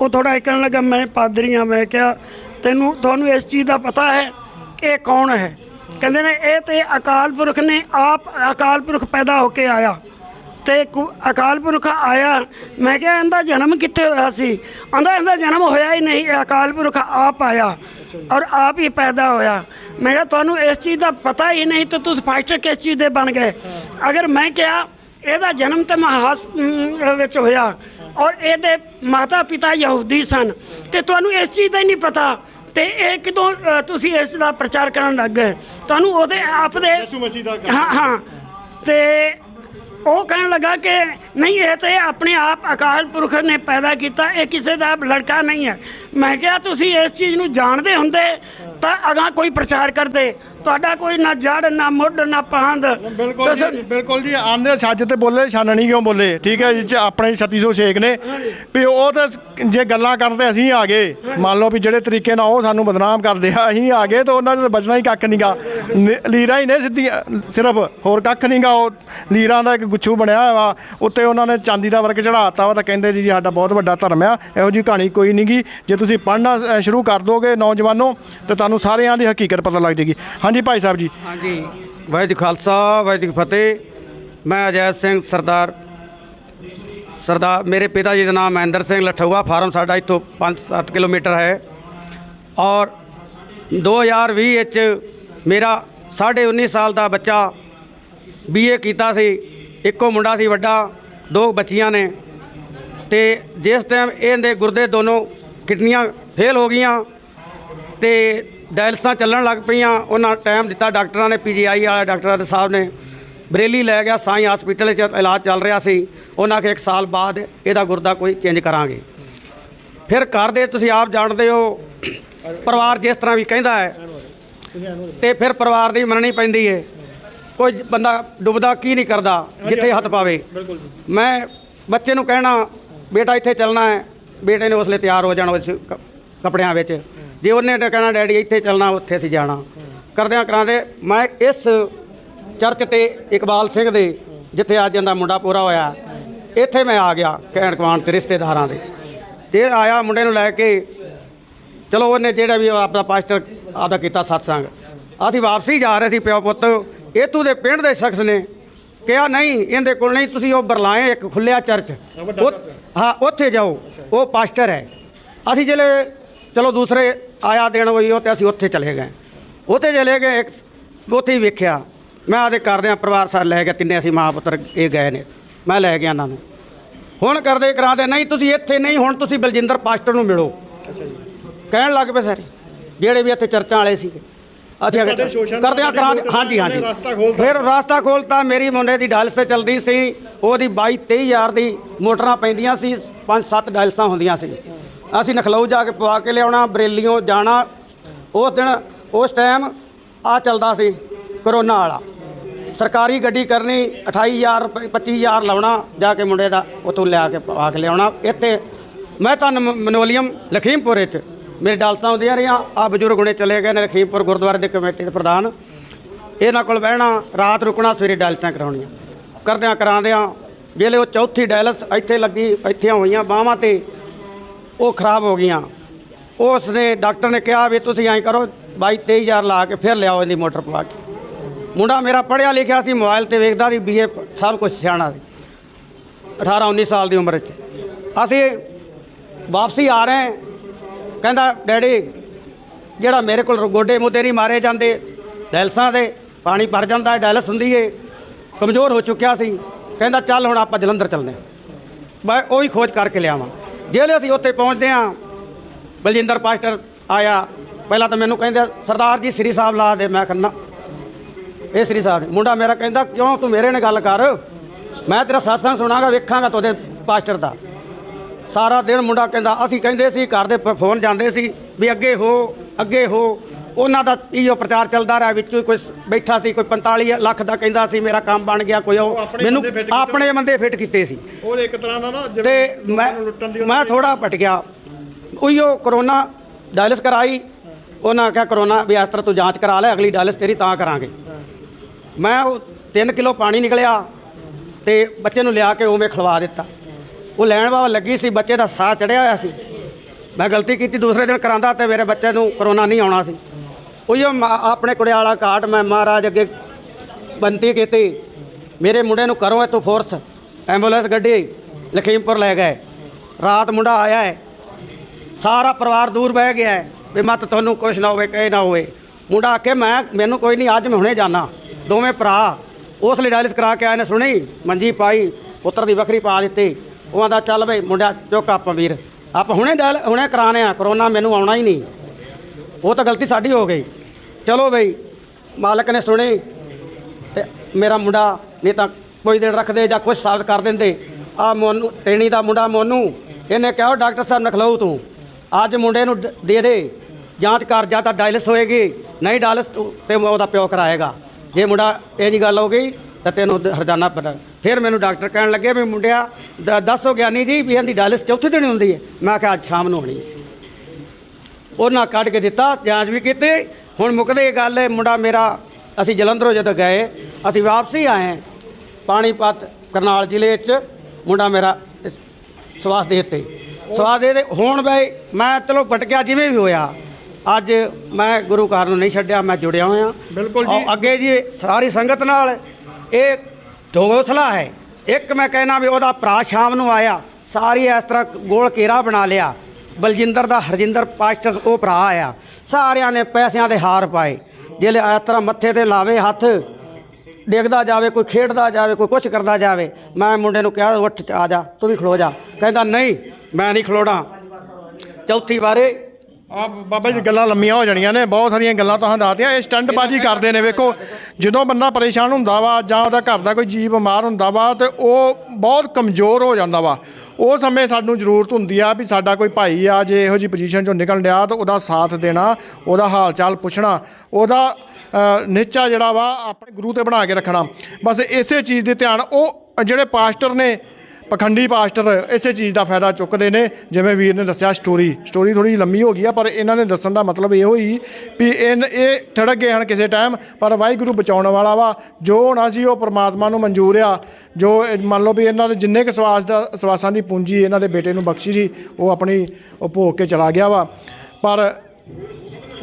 ਉਹ ਥੋੜਾ ਕਹਿਣ ਲੱਗਾ, ਮੈਂ ਪਾਦਰੀ ਹਾਂ ਮੈਂ ਕਿਹਾ, ਤੈਨੂੰ, ਤੁਹਾਨੂੰ ਇਸ ਚੀਜ਼ ਦਾ ਪਤਾ ਹੈ ਕਿ ਇਹ ਕੌਣ ਹੈ? ਕਹਿੰਦੇ ਨੇ, ਇਹ ਤੇ ਅਕਾਲ ਪੁਰਖ ਨੇ ਆਪ ਅਕਾਲ ਪੁਰਖ ਪੈਦਾ ਹੋ ਕੇ ਆਇਆ। ਤੇ ਅਕਾਲ ਪੁਰਖ ਆਇਆ। ਮੈਂ ਕਿਹਾ, ਇਹਦਾ ਜਨਮ ਕਿੱਥੇ ਹੋਇਆ ਸੀ? ਆਂਦਾ ਇਹਦਾ ਜਨਮ ਹੋਇਆ ਹੀ ਨਹੀਂ, ਇਹ ਅਕਾਲ ਪੁਰਖ ਆਪ ਆਇਆ ਔਰ ਆਪ ਹੀ ਪੈਦਾ ਹੋਇਆ। ਮੈਂ ਕਿਹਾ, ਤੁਹਾਨੂੰ ਇਸ ਚੀਜ਼ ਦਾ ਪਤਾ ਹੀ ਨਹੀਂ ਤਾਂ ਤੁਸੀਂ ਫਾਈਟਰ ਕਿਸ ਚੀਜ਼ ਦੇ ਬਣ ਗਏ? ਅਗਰ ਮੈਂ ਕਿਹਾ ਇਹਦਾ ਜਨਮ ਤੇ ਮਹਾਸ ਵਿੱਚ ਹੋਇਆ। ਔਰ ਇਹਦੇ ਮਾਤਾ ਪਿਤਾ ਯਹੂਦੀ ਸਨ। ਤੇ ਤੁਹਾਨੂੰ ਇਸ ਚੀਜ਼ ਦਾ ਹੀ ਨਹੀਂ ਪਤਾ। ਤੇ ਇਹ ਕਿਦੋਂ ਤੁਸੀਂ ਇਸ ਦਾ ਪ੍ਰਚਾਰ ਕਰਨ ਲੱਗ ਗਏ। ਤੁਹਾਨੂੰ ਉਹਦੇ ਆਪ ਦੇ ਯਿਸੂ ਮਸੀਹ ਦਾ ਹਾਂ ਹਾਂ। ਤੇ ਉਹ ਕਹਿਣ ਲੱਗਾ ਕਿ ਨਹੀਂ ਇਹ ਤੇ ਆਪਣੇ ਆਪ ਅਕਾਲ ਪੁਰਖ ਨੇ ਪੈਦਾ ਕੀਤਾ। ਇਹ ਕਿਸੇ ਦਾ ਲੜਕਾ ਨਹੀਂ ਹੈ। ਮੈਂ ਕਿਹਾ ਤੁਸੀਂ ਇਸ ਚੀਜ਼ ਨੂੰ ਜਾਣਦੇ ਹੁੰਦੇ ਤਾਂ ਅਗਾਂ ਕੋਈ ਪ੍ਰਚਾਰ ਕਰਦੇ। ਤੁਹਾਡਾ ਕੋਈ ਨਾ ਜੜ ਨਾ ਮੁੱਢ ਨਾ ਪਹੰਦ ਬਿਲਕੁਲ ਜੀ ਬਿਲਕੁਲ ਜੀ ਆਂਦੇ ਛੱਜ ਤੇ ਬੋਲੇ ਛਾਨਣੀ ਕਿਉਂ ਬੋਲੇ? ਠੀਕ ਹੈ ਜੀ ਆਪਣੇ 3606 ਨੇ। ਵੀ ਉਹ ਤਾਂ ਜੇ ਗੱਲਾਂ ਕਰਦੇ ਅਸੀਂ ਆ ਗਏ। ਮੰਨ ਲਓ ਵੀ ਜਿਹੜੇ ਤਰੀਕੇ ਨਾਲ ਉਹ ਸਾਨੂੰ ਬਦਨਾਮ ਕਰਦੇ ਆ ਅਸੀਂ ਆ ਗਏ ਤਾਂ ਉਹਨਾਂ ਦਾ ਬਚਣਾ ਹੀ ਕੱਖ ਨਹੀਂਗਾ ਲੀਰਾਂ ਹੀ ਨੇ ਸਿੱਧੀਆਂ ਸਿਰਫ ਹੋਰ ਕੱਖ ਨਹੀਂਗਾ ਉਹ। ਲੀਰਾਂ ਦਾ ਇੱਕ ਗੁੱਛੂ ਬਣਿਆ ਹੋਇਆ ਵਾ ਉੱਤੇ ਉਹਨਾਂ ਨੇ ਚਾਂਦੀ ਦਾ ਵਰਕ ਚੜਾਤਾ ਵਾ ਤਾਂ ਕਹਿੰਦੇ ਜੀ ਸਾਡਾ ਬਹੁਤ ਵੱਡਾ ਧਰਮ ਆ ਇਹੋ ਜੀ ਕਹਾਣੀ ਕੋਈ ਨਹੀਂਗੀ ਜੇ ਤੁਸੀਂ ਪੜ੍ਹਨਾ ਸ਼ੁਰੂ ਕਰ ਦੋਗੇ ਨੌਜਵਾਨੋ ਤੇ ਤੁਹਾਨੂੰ ਸਾਰਿਆਂ ਦੀ ਹਕੀਕਤ ਪਤਾ ਲੱਗ ਜਾਏਗੀ। ਹਾਂਜੀ ਭਾਈ ਸਾਹਿਬ ਜੀ। ਹਾਂਜੀ। ਵਾਹਿਗੁਰੂ ਜੀ ਖਾਲਸਾ, ਵਾਹਿਗੁਰੂ ਜੀ ਫਤਿਹ। ਮੈਂ ਅਜੈਬ ਸਿੰਘ ਸਰਦਾਰ ਸਰਦਾਰ, ਮੇਰੇ ਪਿਤਾ ਜੀ ਦਾ ਨਾਮ ਮਹਿੰਦਰ ਸਿੰਘ ਲਠੂਆ ਫਾਰਮ ਸਾਡਾ ਇੱਥੋਂ 5-7 ਕਿਲੋਮੀਟਰ ਹੈ। ਔਰ 2020 ਵਿੱਚ ਮੇਰਾ ਸਾਢੇ 19 ਸਾਲ ਦਾ ਬੱਚਾ ਬੀਏ ਕੀਤਾ ਸੀ। ਇੱਕੋ ਮੁੰਡਾ ਸੀ ਵੱਡਾ, ਦੋ ਬੱਚੀਆਂ ਨੇ। ਤੇ ਜਿਸ ਟਾਈਮ ਇਹਦੇ ਗੁਰਦੇ ਦੋਨੋਂ ਕਿਡਨੀਆਂ ਫੇਲ ਹੋ ਗਈਆਂ, ਤੇ ਡਾਇਲਸਾਂ ਚੱਲਣ ਲੱਗ ਪਈਆਂ। ਉਹਨਾਂ ਟਾਈਮ ਦਿੱਤਾ ਡਾਕਟਰਾਂ ਨੇ ਪੀਜੀਆਈ ਵਾਲੇ ਡਾਕਟਰਾਂ ਦੇ ਸਾਹਿਬ ਨੇ। ਬਰੇਲੀ ਲੈ ਗਿਆ, ਸਾਈ ਹਸਪੀਟਲ 'ਚ ਇਲਾਜ ਚੱਲ ਰਿਹਾ ਸੀ। ਉਹਨਾਂ ਕਿ ਇੱਕ ਸਾਲ ਬਾਅਦ ਇਹਦਾ ਗੁਰਦਾ ਕੋਈ ਚੇਂਜ ਕਰਾਂਗੇ। ਫਿਰ ਘਰ ਦੇ ਤੁਸੀਂ ਆਪ ਜਾਣਦੇ ਹੋ, ਪਰਿਵਾਰ ਜਿਸ ਤਰ੍ਹਾਂ ਵੀ ਕਹਿੰਦਾ ਹੈ, ਤੇ ਫਿਰ ਪਰਿਵਾਰ ਦੀ ਮੰਨਣੀ ਪੈਂਦੀ ਹੈ। ਕੋਈ ਬੰਦਾ ਡੁੱਬਦਾ ਕੀ ਨਹੀਂ ਕਰਦਾ, ਜਿੱਥੇ ਹੱਥ ਪਾਵੇ। ਮੈਂ ਬੱਚੇ ਨੂੰ ਕਹਿਣਾ, ਬੇਟਾ ਇੱਥੇ ਚੱਲਣਾ ਹੈ, ਬੇਟੇ ਨੇ ਲਈ ਤਿਆਰ ਹੋ ਜਾਣਾ ਉਸ ਕੱਪੜਿਆਂ ਵਿੱਚ। ਜੇ ਉਹਨੇ ਤਾਂ ਕਹਿਣਾ ਡੈਡੀ ਇੱਥੇ ਚੱਲਣਾ ਉੱਥੇ ਅਸੀਂ ਜਾਣਾ। ਕਰਦਿਆਂ ਕਰਾਂਦੇ ਮੈਂ ਇਸ ਚਰਚ ਤੇ ਇਕਬਾਲ ਸਿੰਘ ਦੇ ਜਿੱਥੇ ਅੱਜ ਇਹਦਾ ਮੁੰਡਾ ਪੂਰਾ ਹੋਇਆ ਇੱਥੇ ਮੈਂ ਆ ਗਿਆ ਕਹਿਣ ਕਵਾਣ ਤੇ ਰਿਸ਼ਤੇਦਾਰਾਂ ਦੇ। ਤੇ ਆਇਆ ਮੁੰਡੇ ਨੂੰ ਲੈ ਕੇ ਚਲੋ ਉਹਨੇ ਜਿਹੜਾ ਵੀ ਆਪਣਾ ਪਾਸਟਰ ਆਦਾ ਕੀਤਾ ਸਤਸੰਗ। ਅਸੀਂ ਵਾਪਸੀ ਜਾ ਰਹੇ ਸੀ ਪਿਓ ਪੁੱਤ। ਇਤੋਂ ਦੇ ਪਿੰਡ ਦੇ ਸ਼ਖਸ ਨੇ ਕਿਹਾ ਨਹੀਂ ਇਹਦੇ ਕੋਲ ਨਹੀਂ ਤੁਸੀਂ ਉਹ ਬਰਲਾਏ ਇੱਕ ਖੁੱਲਿਆ ਚਰਚ। ਹਾਂ ਉੱਥੇ ਜਾਓ। ਉਹ ਪਾਸਟਰ ਹੈ। ਅਸੀਂ ਜਿਹੜੇ ਚਲੋ ਦੂਸਰੇ ਆਇਆ ਦੇਣ ਹੋਈ ਉਹ ਤੇ ਅਸੀਂ ਉੱਥੇ ਚਲੇ ਗਏ। ਉੱਥੇ ਚਲੇ ਗਏ ਇੱਕ ਉੱਥੇ ਹੀ ਵੇਖਿਆ। ਮੈਂ ਆਦੇ ਕਰਦਿਆਂ ਪਰਿਵਾਰ ਸਾਰ ਲੈ ਗਿਆ ਤਿੰਨੇ ਅਸੀਂ ਮਾਂ ਪੁੱਤਰ ਇਹ ਗਏ ਨੇ। ਮੈਂ ਲੈ ਗਿਆ ਇਹਨਾਂ ਨੂੰ। ਹੁਣ ਕਰਦੇ ਕਰਾਦੇ ਨਹੀਂ ਤੁਸੀਂ ਇੱਥੇ ਨਹੀਂ ਹੁਣ ਤੁਸੀਂ ਬਲਜਿੰਦਰ ਪਾਸਟਰ ਨੂੰ ਮਿਲੋ। ਕਹਿਣ ਲੱਗ ਪਏ ਸਾਰੇ ਜਿਹੜੇ ਵੀ ਇੱਥੇ ਚਰਚਾਂ ਵਾਲੇ ਸੀਗੇ। ਅਸੀਂ ਤੁਹਾਡੇ ਕਰਾਦੇ ਲੋਕਾਂ ਹਾਂਜੀ ਹਾਂਜੀ। ਖੋਲ੍ਹਤਾ। ਫਿਰ ਰਸਤਾ ਖੋਲਤਾ ਮੇਰੀ ਮੁੰਡੇ ਦੀ ਡਾਇਲਸ ਤੇ ਚਲਦੀ ਸੀ। ਉਹਦੀ 22 23000 ਦੀ ਮੋਟਰਾਂ ਪੈਂਦੀਆਂ ਸੀ। 5-7 ਡਾਇਲਸਾਂ ਹੁੰਦੀਆਂ ਸੀ। ਅਸੀਂ ਨਖਲਊ ਜਾ ਕੇ ਪਵਾ ਕੇ ਲਿਆਉਣਾ, ਬਰੇਲੀਓਂ ਜਾਣਾ। ਉਸ ਦਿਨ, ਉਸ ਟਾਈਮ ਆ ਚੱਲਦਾ ਸੀ ਕਰੋਨਾ ਵਾਲਾ। ਸਰਕਾਰੀ ਗੱਡੀ ਕਰਨੀ 28000 ਰੁਪਏ 25000 ਲਾਉਣਾ ਜਾ ਕੇ ਮੁੰਡੇ ਦਾ ਉਤੋਂ ਲਿਆ ਕੇ ਪਵਾ ਕੇ ਲਿਆਉਣਾ। ਇੱਥੇ ਮੈਂ ਤਾਂ ਮਨੋਲੀਅਮ ਲਖੀਮਪੁਰ ਵਿੱਚ, ਮੇਰੇ ਡਾਲਸਾਂ ਹੁੰਦੀਆਂ ਰਹੀਆਂ, ਆ ਬਜ਼ੁਰਗ ਹੁਣੇ ਚਲੇ ਗਏ ਨੇ ਲਖੀਮਪੁਰ ਗੁਰਦੁਆਰੇ ਦੇ ਕਮੇਟੀ ਦੇ ਪ੍ਰਧਾਨ। ਇਹਨਾਂ ਕੋਲ ਬਹਿਣਾ, ਰਾਤ ਰੁਕਣਾ, ਸਵੇਰੇ ਡਾਇਲਸਾਂ ਕਰਾਉਣੀਆਂ। ਕਰਦਿਆਂ ਕਰਾਉਂਦਿਆਂ ਜਿਹੜੇ ਉਹ ਚੌਥੀ ਡਾਇਲਸ ਇੱਥੇ ਲੱਗੀ, ਇੱਥੇ ਹੋਈਆਂ ਬਾਹਾਂ ਤੇ। ਉਹ ਖਰਾਬ ਹੋ ਗਈਆਂ। ਉਸ ਨੇ ਡਾਕਟਰ ਨੇ ਕਿਹਾ ਵੀ ਤੁਸੀਂ ਐਂ ਕਰੋ 22 23000 ਲਾ ਕੇ ਫਿਰ ਲਿਆਓ ਇਹਦੀ ਮੋਟਰ ਪਵਾ ਕੇ। ਮੁੰਡਾ ਮੇਰਾ ਪੜ੍ਹਿਆ ਲਿਖਿਆ ਸੀ, ਮੋਬਾਈਲ ਤੇ ਵੇਖਦਾ ਸੀ, ਬੀਏ ਸਭ ਕੁਝ ਸਿਆਣਾ ਸੀ। 18 19 ਸਾਲ ਦੀ ਉਮਰ 'ਚ। ਅਸੀਂ ਵਾਪਸੀ ਆ ਰਹੇ ਕਹਿੰਦਾ, ਡੈਡੀ, ਜਿਹੜਾ ਮੇਰੇ ਕੋਲ ਗੋਡੇ ਮੁੱਦੇ ਨਹੀਂ ਮਾਰੇ ਜਾਂਦੇ ਡੈਲਸਾਂ ਦੇ, ਪਾਣੀ ਭਰ ਜਾਂਦਾ ਹੈ ਡੈਲਸ ਹੁੰਦੀ ਏ, ਕਮਜ਼ੋਰ ਹੋ ਚੁੱਕਿਆ ਸੀ। ਕਹਿੰਦਾ, ਚੱਲ ਹੁਣ ਆਪਾਂ ਜਲੰਧਰ ਚੱਲਦੇ ਹਾਂ। ਮੈਂ ਉਹੀ ਖੋਜ ਕਰਕੇ ਲਿਆਵਾਂ। ਜਿਹੜੇ ਅਸੀਂ ਉੱਥੇ ਪਹੁੰਚਦੇ ਹਾਂ। ਬਲਜਿੰਦਰ ਪਾਸਟਰ ਆਇਆ। ਪਹਿਲਾਂ ਤਾਂ ਮੈਨੂੰ ਕਹਿੰਦੇ, ਸਰਦਾਰ ਜੀ, ਸ੍ਰੀ ਸਾਹਿਬ ਲਾ ਦੇ। ਮੈਂ ਕਹਿੰਦਾ ਇਹ ਸ੍ਰੀ ਸਾਹਿਬ ਨੇ ਮੁੰਡਾ ਮੇਰਾ ਕਹਿੰਦਾ, ਕਿਉਂ ਤੂੰ ਮੇਰੇ ਨਾਲ ਗੱਲ ਕਰ? ਮੈਂ ਤੇਰਾ satsang ਸੁਣਾਗਾ, ਵੇਖਾਂਗਾ ਤੁਹਾਡੇ ਪਾਸਟਰ ਦਾ। ਸਾਰਾ ਦਿਨ ਮੁੰਡਾ ਕਹਿੰਦਾ, ਅਸੀਂ ਕਹਿੰਦੇ ਸੀ, ਘਰ ਦੇ ਫੋਨ ਜਾਂਦੇ ਸੀ ਵੀ ਅੱਗੇ ਹੋ ਅੱਗੇ ਹੋ। ਉਹਨਾਂ ਦਾ ਇਹੋ ਪ੍ਰਚਾਰ ਚੱਲਦਾ ਰਿਹਾ ਵਿੱਚੋਂ ਕੋਈ ਬੈਠਾ ਸੀ ਕੋਈ 45 ਲੱਖ ਦਾ ਕਹਿੰਦਾ ਸੀ ਮੇਰਾ ਕੰਮ ਬਣ ਗਿਆ ਕੋਈ ਉਹ ਮੈਨੂੰ ਆਪਣੇ ਬੰਦੇ ਫਿੱਟ ਕੀਤੇ ਸੀ। ਉਹ ਇੱਕ ਤਰ੍ਹਾਂ ਦਾ ਨਾ ਤੇ ਮੈਂ ਮੈਂ ਥੋੜਾ ਭਟ ਗਿਆ ਉਹੀਓ ਕਰੋਨਾ ਡਾਇਲਸ ਕਰਾਈ। ਉਹਨਾਂ ਕਿਹਾ ਕਰੋਨਾ ਵੀ ਇਸ ਤਰ੍ਹਾਂ ਤੂੰ ਜਾਂਚ ਕਰਾ ਲੈ ਅਗਲੀ ਡਾਇਲਸ ਤੇਰੀ ਤਾਂ ਕਰਾਂਗੇ। ਮੈਂ ਉਹ 3 ਕਿਲੋ ਪਾਣੀ ਨਿਕਲਿਆ ਤੇ ਬੱਚੇ ਨੂੰ ਲਿਆ ਕੇ ਉਵੇਂ ਖਿਲਵਾ ਦਿੱਤਾ। ਉਹ ਲੈਣ ਬਾਬਾ ਲੱਗੀ ਸੀ ਬੱਚੇ ਦਾ ਸਾਹ ਚੜਿਆ ਹੋਇਆ ਸੀ। ਮੈਂ ਗਲਤੀ ਕੀਤੀ ਦੂਸਰੇ ਦਿਨ ਕਰਾਂਦਾ ਤੇ ਮੇਰੇ ਬੱਚੇ ਨੂੰ ਕਰੋਨਾ ਨਹੀਂ ਆਉਣਾ ਸੀ। ਉਹ ਮਾ- ਆਪਣੇ ਕੁੜਿਆਲਾ ਕਾਟ ਮੈਂ ਮਹਾਰਾਜ ਅੱਗੇ ਬੰਤੀ ਕੀਤੀ। ਮੇਰੇ ਮੁੰਡੇ ਨੂੰ ਕਰੋ ਇੱਥੋਂ ਫੋਰਸ ਐਂਬੂਲੈਂਸ ਗੱਡੀ ਲਖੀਮਪੁਰ ਲੈ ਗਏ। ਰਾਤ ਮੁੰਡਾ ਆਇਆ ਹੈ। ਸਾਰਾ ਪਰਿਵਾਰ ਦੂਰ ਬਹਿ ਗਿਆ ਹੈ ਵੀ ਮਤ ਤੁਹਾਨੂੰ ਕੁਛ ਨਾ ਹੋਵੇ, ਕਹੇ ਨਾ ਹੋਵੇ। ਮੁੰਡਾ ਆ ਮੈਂ, ਮੈਨੂੰ ਕੋਈ ਨਹੀਂ ਅੱਜ ਮੈਂ ਹੁਣੇ ਜਾਣਾ ਦੋਵੇਂ ਭਰਾ ਉਸ ਲਈ ਡਾਇਲਿਸ ਕਰਾ ਕੇ ਆਏ ਨੇ, ਸੁਣੀ, ਮੰਜੀ ਪਾਈ, ਪੁੱਤਰ ਦੀ ਵੱਖਰੀ ਪਾ ਦਿੱਤੀ। ਉਹ ਆਂਦਾ, ਚੱਲ ਬਈ, ਮੁੰਡਾ, ਚੁੱਕ ਆਪਾਂ ਵੀਰ। ਆਪਾਂ ਹੁਣੇ ਡਾਇਲ ਹੁਣੇ ਕਰਾਣੇ ਆ, ਕਰੋਨਾ ਮੈਨੂੰ ਆਉਣਾ ਹੀ ਨਹੀਂ ਉਹ ਤਾਂ ਗਲਤੀ ਸਾਡੀ ਹੋ ਗਈ। ਚਲੋ ਬਈ, ਮਾਲਕ ਨੇ ਸੁਣੀ ਤੇ ਮੇਰਾ ਮੁੰਡਾ ਨਹੀਂ ਤਾਂ ਕੋਈ ਦਿਨ ਰੱਖਦੇ ਜਾਂ ਕੁਝ ਸਾਬਤ ਕਰ ਦਿੰਦੇ। ਆ ਮੋਨੂ ਟੇਣੀ ਦਾ ਮੁੰਡਾ ਮੋਨੂ, ਇਹਨੇ ਕਿਹਾ ਡਾਕਟਰ ਸਾਹਿਬ ਨਖਲਊ ਤੂੰ। ਅੱਜ ਮੁੰਡੇ ਨੂੰ ਦੇ ਦੇ। ਜਾਂਚ ਕਰ, ਜਾਂ ਤਾਂ ਡਾਇਲਿਸ ਹੋਏਗੀ। ਨਹੀਂ ਡਾਇਲਿਸ ਤੇ ਉਹਦਾ ਪਿਓ ਕਰਾਏਗਾ। ਜੇ ਮੁੰਡਾ ਇਹ ਜੀ ਗੱਲ ਹੋ ਗਈ, ਤਾਂ ਤੈਨੂੰ ਹਰਜਾਨਾ ਪਤਾ। ਫਿਰ ਮੈਨੂੰ ਡਾਕਟਰ ਕਹਿਣ ਲੱਗੇ ਵੀ ਮੁੰਡਿਆ, ਦ- ਦੱਸੋ ਗਿਆਨੀ ਜੀ ਵੀ ਇਹਦੀ ਡਾਇਲਿਸ ਚੌਥੇ ਦਿਨ ਹੁੰਦੀ ਹੈ। ਮੈਂ ਕਿਹਾ, ਅੱਜ ਸ਼ਾਮ ਨੂੰ ਹੋਣੀ ਉਹਨਾਂ ਕੱਢ ਕੇ ਦਿੱਤਾ ਜਾਂਚ ਵੀ ਕੀਤੀ। ਹੁਣ ਮੁੱਕਦੇ ਗੱਲ ਹੈ ਮੁੰਡਾ ਮੇਰਾ ਅਸੀਂ ਜਲੰਧਰੋਂ ਜਦੋਂ ਗਏ ਅਸੀਂ ਵਾਪਸੀ ਆਏ ਪਾਣੀਪਤ ਕਰਨਾਲ ਜ਼ਿਲ੍ਹੇ 'ਚ ਮੁੰਡਾ ਮੇਰਾ ਸਵਾਸ ਦੇ ਤੇ। ਸਵਾਸ ਦੇ ਹੁਣ ਬਈ ਮੈਂ ਚਲੋ ਭਟਕਿਆ ਜਿਵੇਂ ਵੀ ਹੋਇਆ। ਅੱਜ ਮੈਂ ਗੁਰੂ ਘਰ ਨੂੰ ਨਹੀਂ ਛੱਡਿਆ ਮੈਂ ਜੁੜਿਆ ਹੋਇਆ। ਬਿਲਕੁਲ ਜੀ। ਅੱਗੇ ਜੀ ਸਾਰੀ ਸੰਗਤ ਨਾਲ ਇਹ ਢੋਸਲਾ ਹੈ। ਇੱਕ ਮੈਂ ਕਹਿਣਾ ਵੀ ਉਹਦਾ ਭਰਾ ਸ਼ਾਮ ਨੂੰ ਆਇਆ। ਸਾਰੀ ਇਸ ਤਰ੍ਹਾਂ ਗੋਲ ਘੇਰਾ ਬਣਾ ਲਿਆ। ਬਲਜਿੰਦਰ ਦਾ ਹਰਜਿੰਦਰ ਪਾਸਟਰ, ਉਹ ਭਰਾ ਆਇਆ। ਸਾਰਿਆਂ ਨੇ ਪੈਸਿਆਂ ਦੇ ਹਾਰ ਪਾਏ। ਜਿਹੜੇ ਇਸ ਤਰ੍ਹਾਂ ਮੱਥੇ ਤੇ ਲਾਵੇ, ਹੱਥ ਡੇਗਦਾ ਜਾਵੇ, ਕੋਈ ਖੇਡਦਾ ਜਾਵੇ, ਕੋਈ ਕੁਝ ਕਰਦਾ ਜਾਵੇ। ਮੈਂ ਮੁੰਡੇ ਨੂੰ ਕਿਹਾ, ਉੱਠ, ਆ ਜਾ, ਤੂੰ ਵੀ ਖਲੋ ਜਾ। ਕਹਿੰਦਾ, ਨਹੀਂ, ਮੈਂ ਨਹੀਂ ਖਲੋਣਾ। ਚੌਥੀ ਵਾਰੇ ਆ ਬਾਬਾ ਜੀ ਗੱਲਾਂ ਲੰਮੀਆਂ ਹੋ ਜਾਣੀਆਂ ਨੇ ਬਹੁਤ ਸਾਰੀਆਂ ਗੱਲਾਂ ਤੁਹਾਨੂੰ ਦੱਸਦੀਆਂ ਇਹ ਸਟੰਟਬਾਜ਼ੀ ਕਰਦੇ ਨੇ ਵੇਖੋ ਜਦੋਂ ਬੰਦਾ ਪਰੇਸ਼ਾਨ ਹੁੰਦਾ ਵਾ ਜਾਂ ਉਹਦਾ ਘਰ ਦਾ ਕੋਈ ਜੀ ਬਿਮਾਰ ਹੁੰਦਾ ਵਾ ਤੇ ਉਹ ਬਹੁਤ ਕਮਜ਼ੋਰ ਹੋ ਜਾਂਦਾ ਵਾ। ਉਹ ਸਮੇਂ ਸਾਨੂੰ ਜ਼ਰੂਰਤ ਹੁੰਦੀ ਆ ਵੀ ਸਾਡਾ ਕੋਈ ਭਾਈ ਆ ਜੇ ਇਹੋ ਜੀ ਪੋਜੀਸ਼ਨ ਚੋਂ ਨਿਕਲਣ ਡਿਆ ਤਾਂ ਉਹਦਾ ਸਾਥ ਦੇਣਾ ਉਹਦਾ ਹਾਲ ਚਾਲ ਪੁੱਛਣਾ ਉਹਦਾ ਅ, ਜਿਹੜਾ ਵਾ ਆਪਣੇ ਗੁਰੂ ਤੇ ਬਣਾ ਕੇ ਰੱਖਣਾ। ਬਸ ਇਸੇ ਚੀਜ਼ ਦੇ ਧਿਆਨ ਉਹ ਜਿਹੜੇ ਪਾਸਟਰ ਨੇ ਪਖੰਡੀ ਪਾਸਟਰ ਇਸੇ ਚੀਜ਼ ਦਾ ਫਾਇਦਾ ਚੁੱਕਦੇ ਨੇ, ਜਿਵੇਂ ਵੀਰ ਨੇ ਦੱਸਿਆ ਸਟੋਰੀ ਸਟੋਰੀ ਥੋੜੀ ਲੰਮੀ ਹੋ ਗਈ ਆ, ਪਰ ਇਹਨਾਂ ਨੇ ਦੱਸਣ ਦਾ ਮਤਲਬ ਇਹ ਹੋਈ ਵੀ ਇਹ ਇਹ ਥੜਕ ਗਏ ਹਨ ਕਿਸੇ ਟਾਈਮ ਪਰ ਵਾਹਿਗੁਰੂ ਬਚਾਉਣ ਵਾਲਾ ਵਾ, ਜੋ ਹੋਣਾ ਸੀ ਉਹ ਪ੍ਰਮਾਤਮਾ ਨੂੰ ਮਨਜ਼ੂਰ ਆ। ਜੋ ਮੰਨ ਲਓ ਵੀ ਇਹਨਾਂ ਦੇ ਜਿੰਨੇ ਕੁ ਸਵਾਸ ਦਾ, ਸਵਾਸਾਂ ਦੀ ਪੂੰਜੀ ਇਹਨਾਂ ਦੇ ਬੇਟੇ ਨੂੰ ਬਖਸ਼ੀ ਸੀ, ਉਹ ਆਪਣੀ, ਉਹ ਭੋਗ ਕੇ ਚਲਾ ਗਿਆ ਵਾ। ਪਰ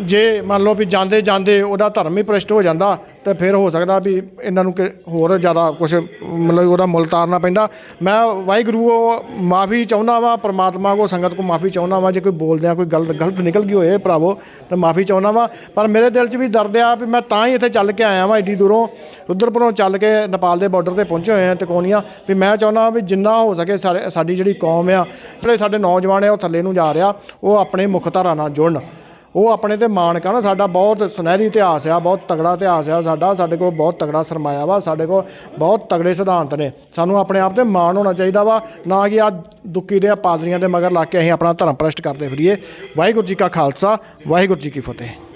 ਜੇ ਮੰਨ ਲਓ ਵੀ ਜਾਂਦੇ ਜਾਂਦੇ ਉਹਦਾ ਧਰਮ ਹੀ ਭ੍ਰਿਸ਼ਟ ਹੋ ਜਾਂਦਾ, ਤਾਂ ਫਿਰ ਹੋ ਸਕਦਾ ਵੀ ਇਹਨਾਂ ਨੂੰ ਕਿ ਹੋਰ ਜ਼ਿਆਦਾ ਕੁਝ ਮਤਲਬ ਉਹਦਾ ਮੁੱਲ ਤਾਰਨਾ ਪੈਂਦਾ। ਮੈਂ ਵਾਹਿਗੁਰੂ ਮਾਫੀ ਚਾਹੁੰਦਾ ਵਾਂ, ਪ੍ਰਮਾਤਮਾ ਕੋ, ਸੰਗਤ ਕੋ ਮਾਫੀ ਚਾਹੁੰਦਾ ਵਾਂ, ਜੇ ਕੋਈ ਬੋਲਦਿਆਂ ਕੋਈ ਗਲਤ ਗਲਤ ਨਿਕਲ ਗਈ ਹੋਏ ਭਰਾਵੋ, ਤਾਂ ਮਾਫੀ ਚਾਹੁੰਦਾ ਵਾਂ। ਪਰ ਮੇਰੇ ਦਿਲ 'ਚ ਵੀ ਦਰਦ ਆ ਵੀ ਮੈਂ ਤਾਂ ਹੀ ਇੱਥੇ ਚੱਲ ਕੇ ਆਇਆ ਵਾਂ, ਏਡੀ ਦੂਰੋਂ, ਰੁੱਦਰਪੁਰੋਂ ਚੱਲ ਕੇ ਨੇਪਾਲ ਦੇ ਬਾਰਡਰ ਤੇ ਪਹੁੰਚੇ ਹੋਏ ਆ ਤਕੋਨੀਆਂ। ਵੀ ਮੈਂ ਚਾਹੁੰਦਾ ਵੀ ਜਿੰਨਾ ਹੋ ਸਕੇ ਸਾਰੇ, ਸਾਡੀ ਜਿਹੜੀ ਕੌਮ ਆ, ਜਿਹੜੇ ਸਾਡੇ ਨੌਜਵਾਨ ਆ, ਉਹ ਥੱਲੇ ਨੂੰ ਜਾ ਰਿਹਾ, ਉਹ ਆਪਣੇ ਮੁੱਖ ਧਾਰਾ ਨਾਲ ਜੁੜਨ। ਉਹ ਆਪਣੇ ਤੇ ਮਾਣ ਕਰਨ ਸਾਡਾ ਬਹੁਤ ਸੁਨਹਿਰੀ ਇਤਿਹਾਸ ਆ, ਬਹੁਤ ਤਗੜਾ ਇਤਿਹਾਸ ਆ ਸਾਡਾ, ਸਾਡੇ ਕੋਲ ਬਹੁਤ ਤਗੜਾ ਸਰਮਾਇਆ ਵਾ, ਸਾਡੇ ਕੋਲ ਬਹੁਤ ਤਗੜੇ ਸਿਧਾਂਤ ਨੇ। ਸਾਨੂੰ ਆਪਣੇ ਆਪ ਤੇ ਮਾਣ ਹੋਣਾ ਚਾਹੀਦਾ ਵਾ, ਨਾ ਕਿ ਆ ਦੁੱਕੀ ਦੇ ਪਾਦਰੀਆਂ ਦੇ ਮਗਰ ਲਾ ਕੇ ਅਸੀਂ ਆਪਣਾ ਧਰਮ ਪ੍ਰਸ਼ਟ ਕਰਦੇ ਫਿਰੀਏ। ਵਾਹਿਗੁਰੂ ਜੀ ਕਾ ਖਾਲਸਾ, ਵਾਹਿਗੁਰੂ ਜੀ ਕੀ ਫਤਿਹ।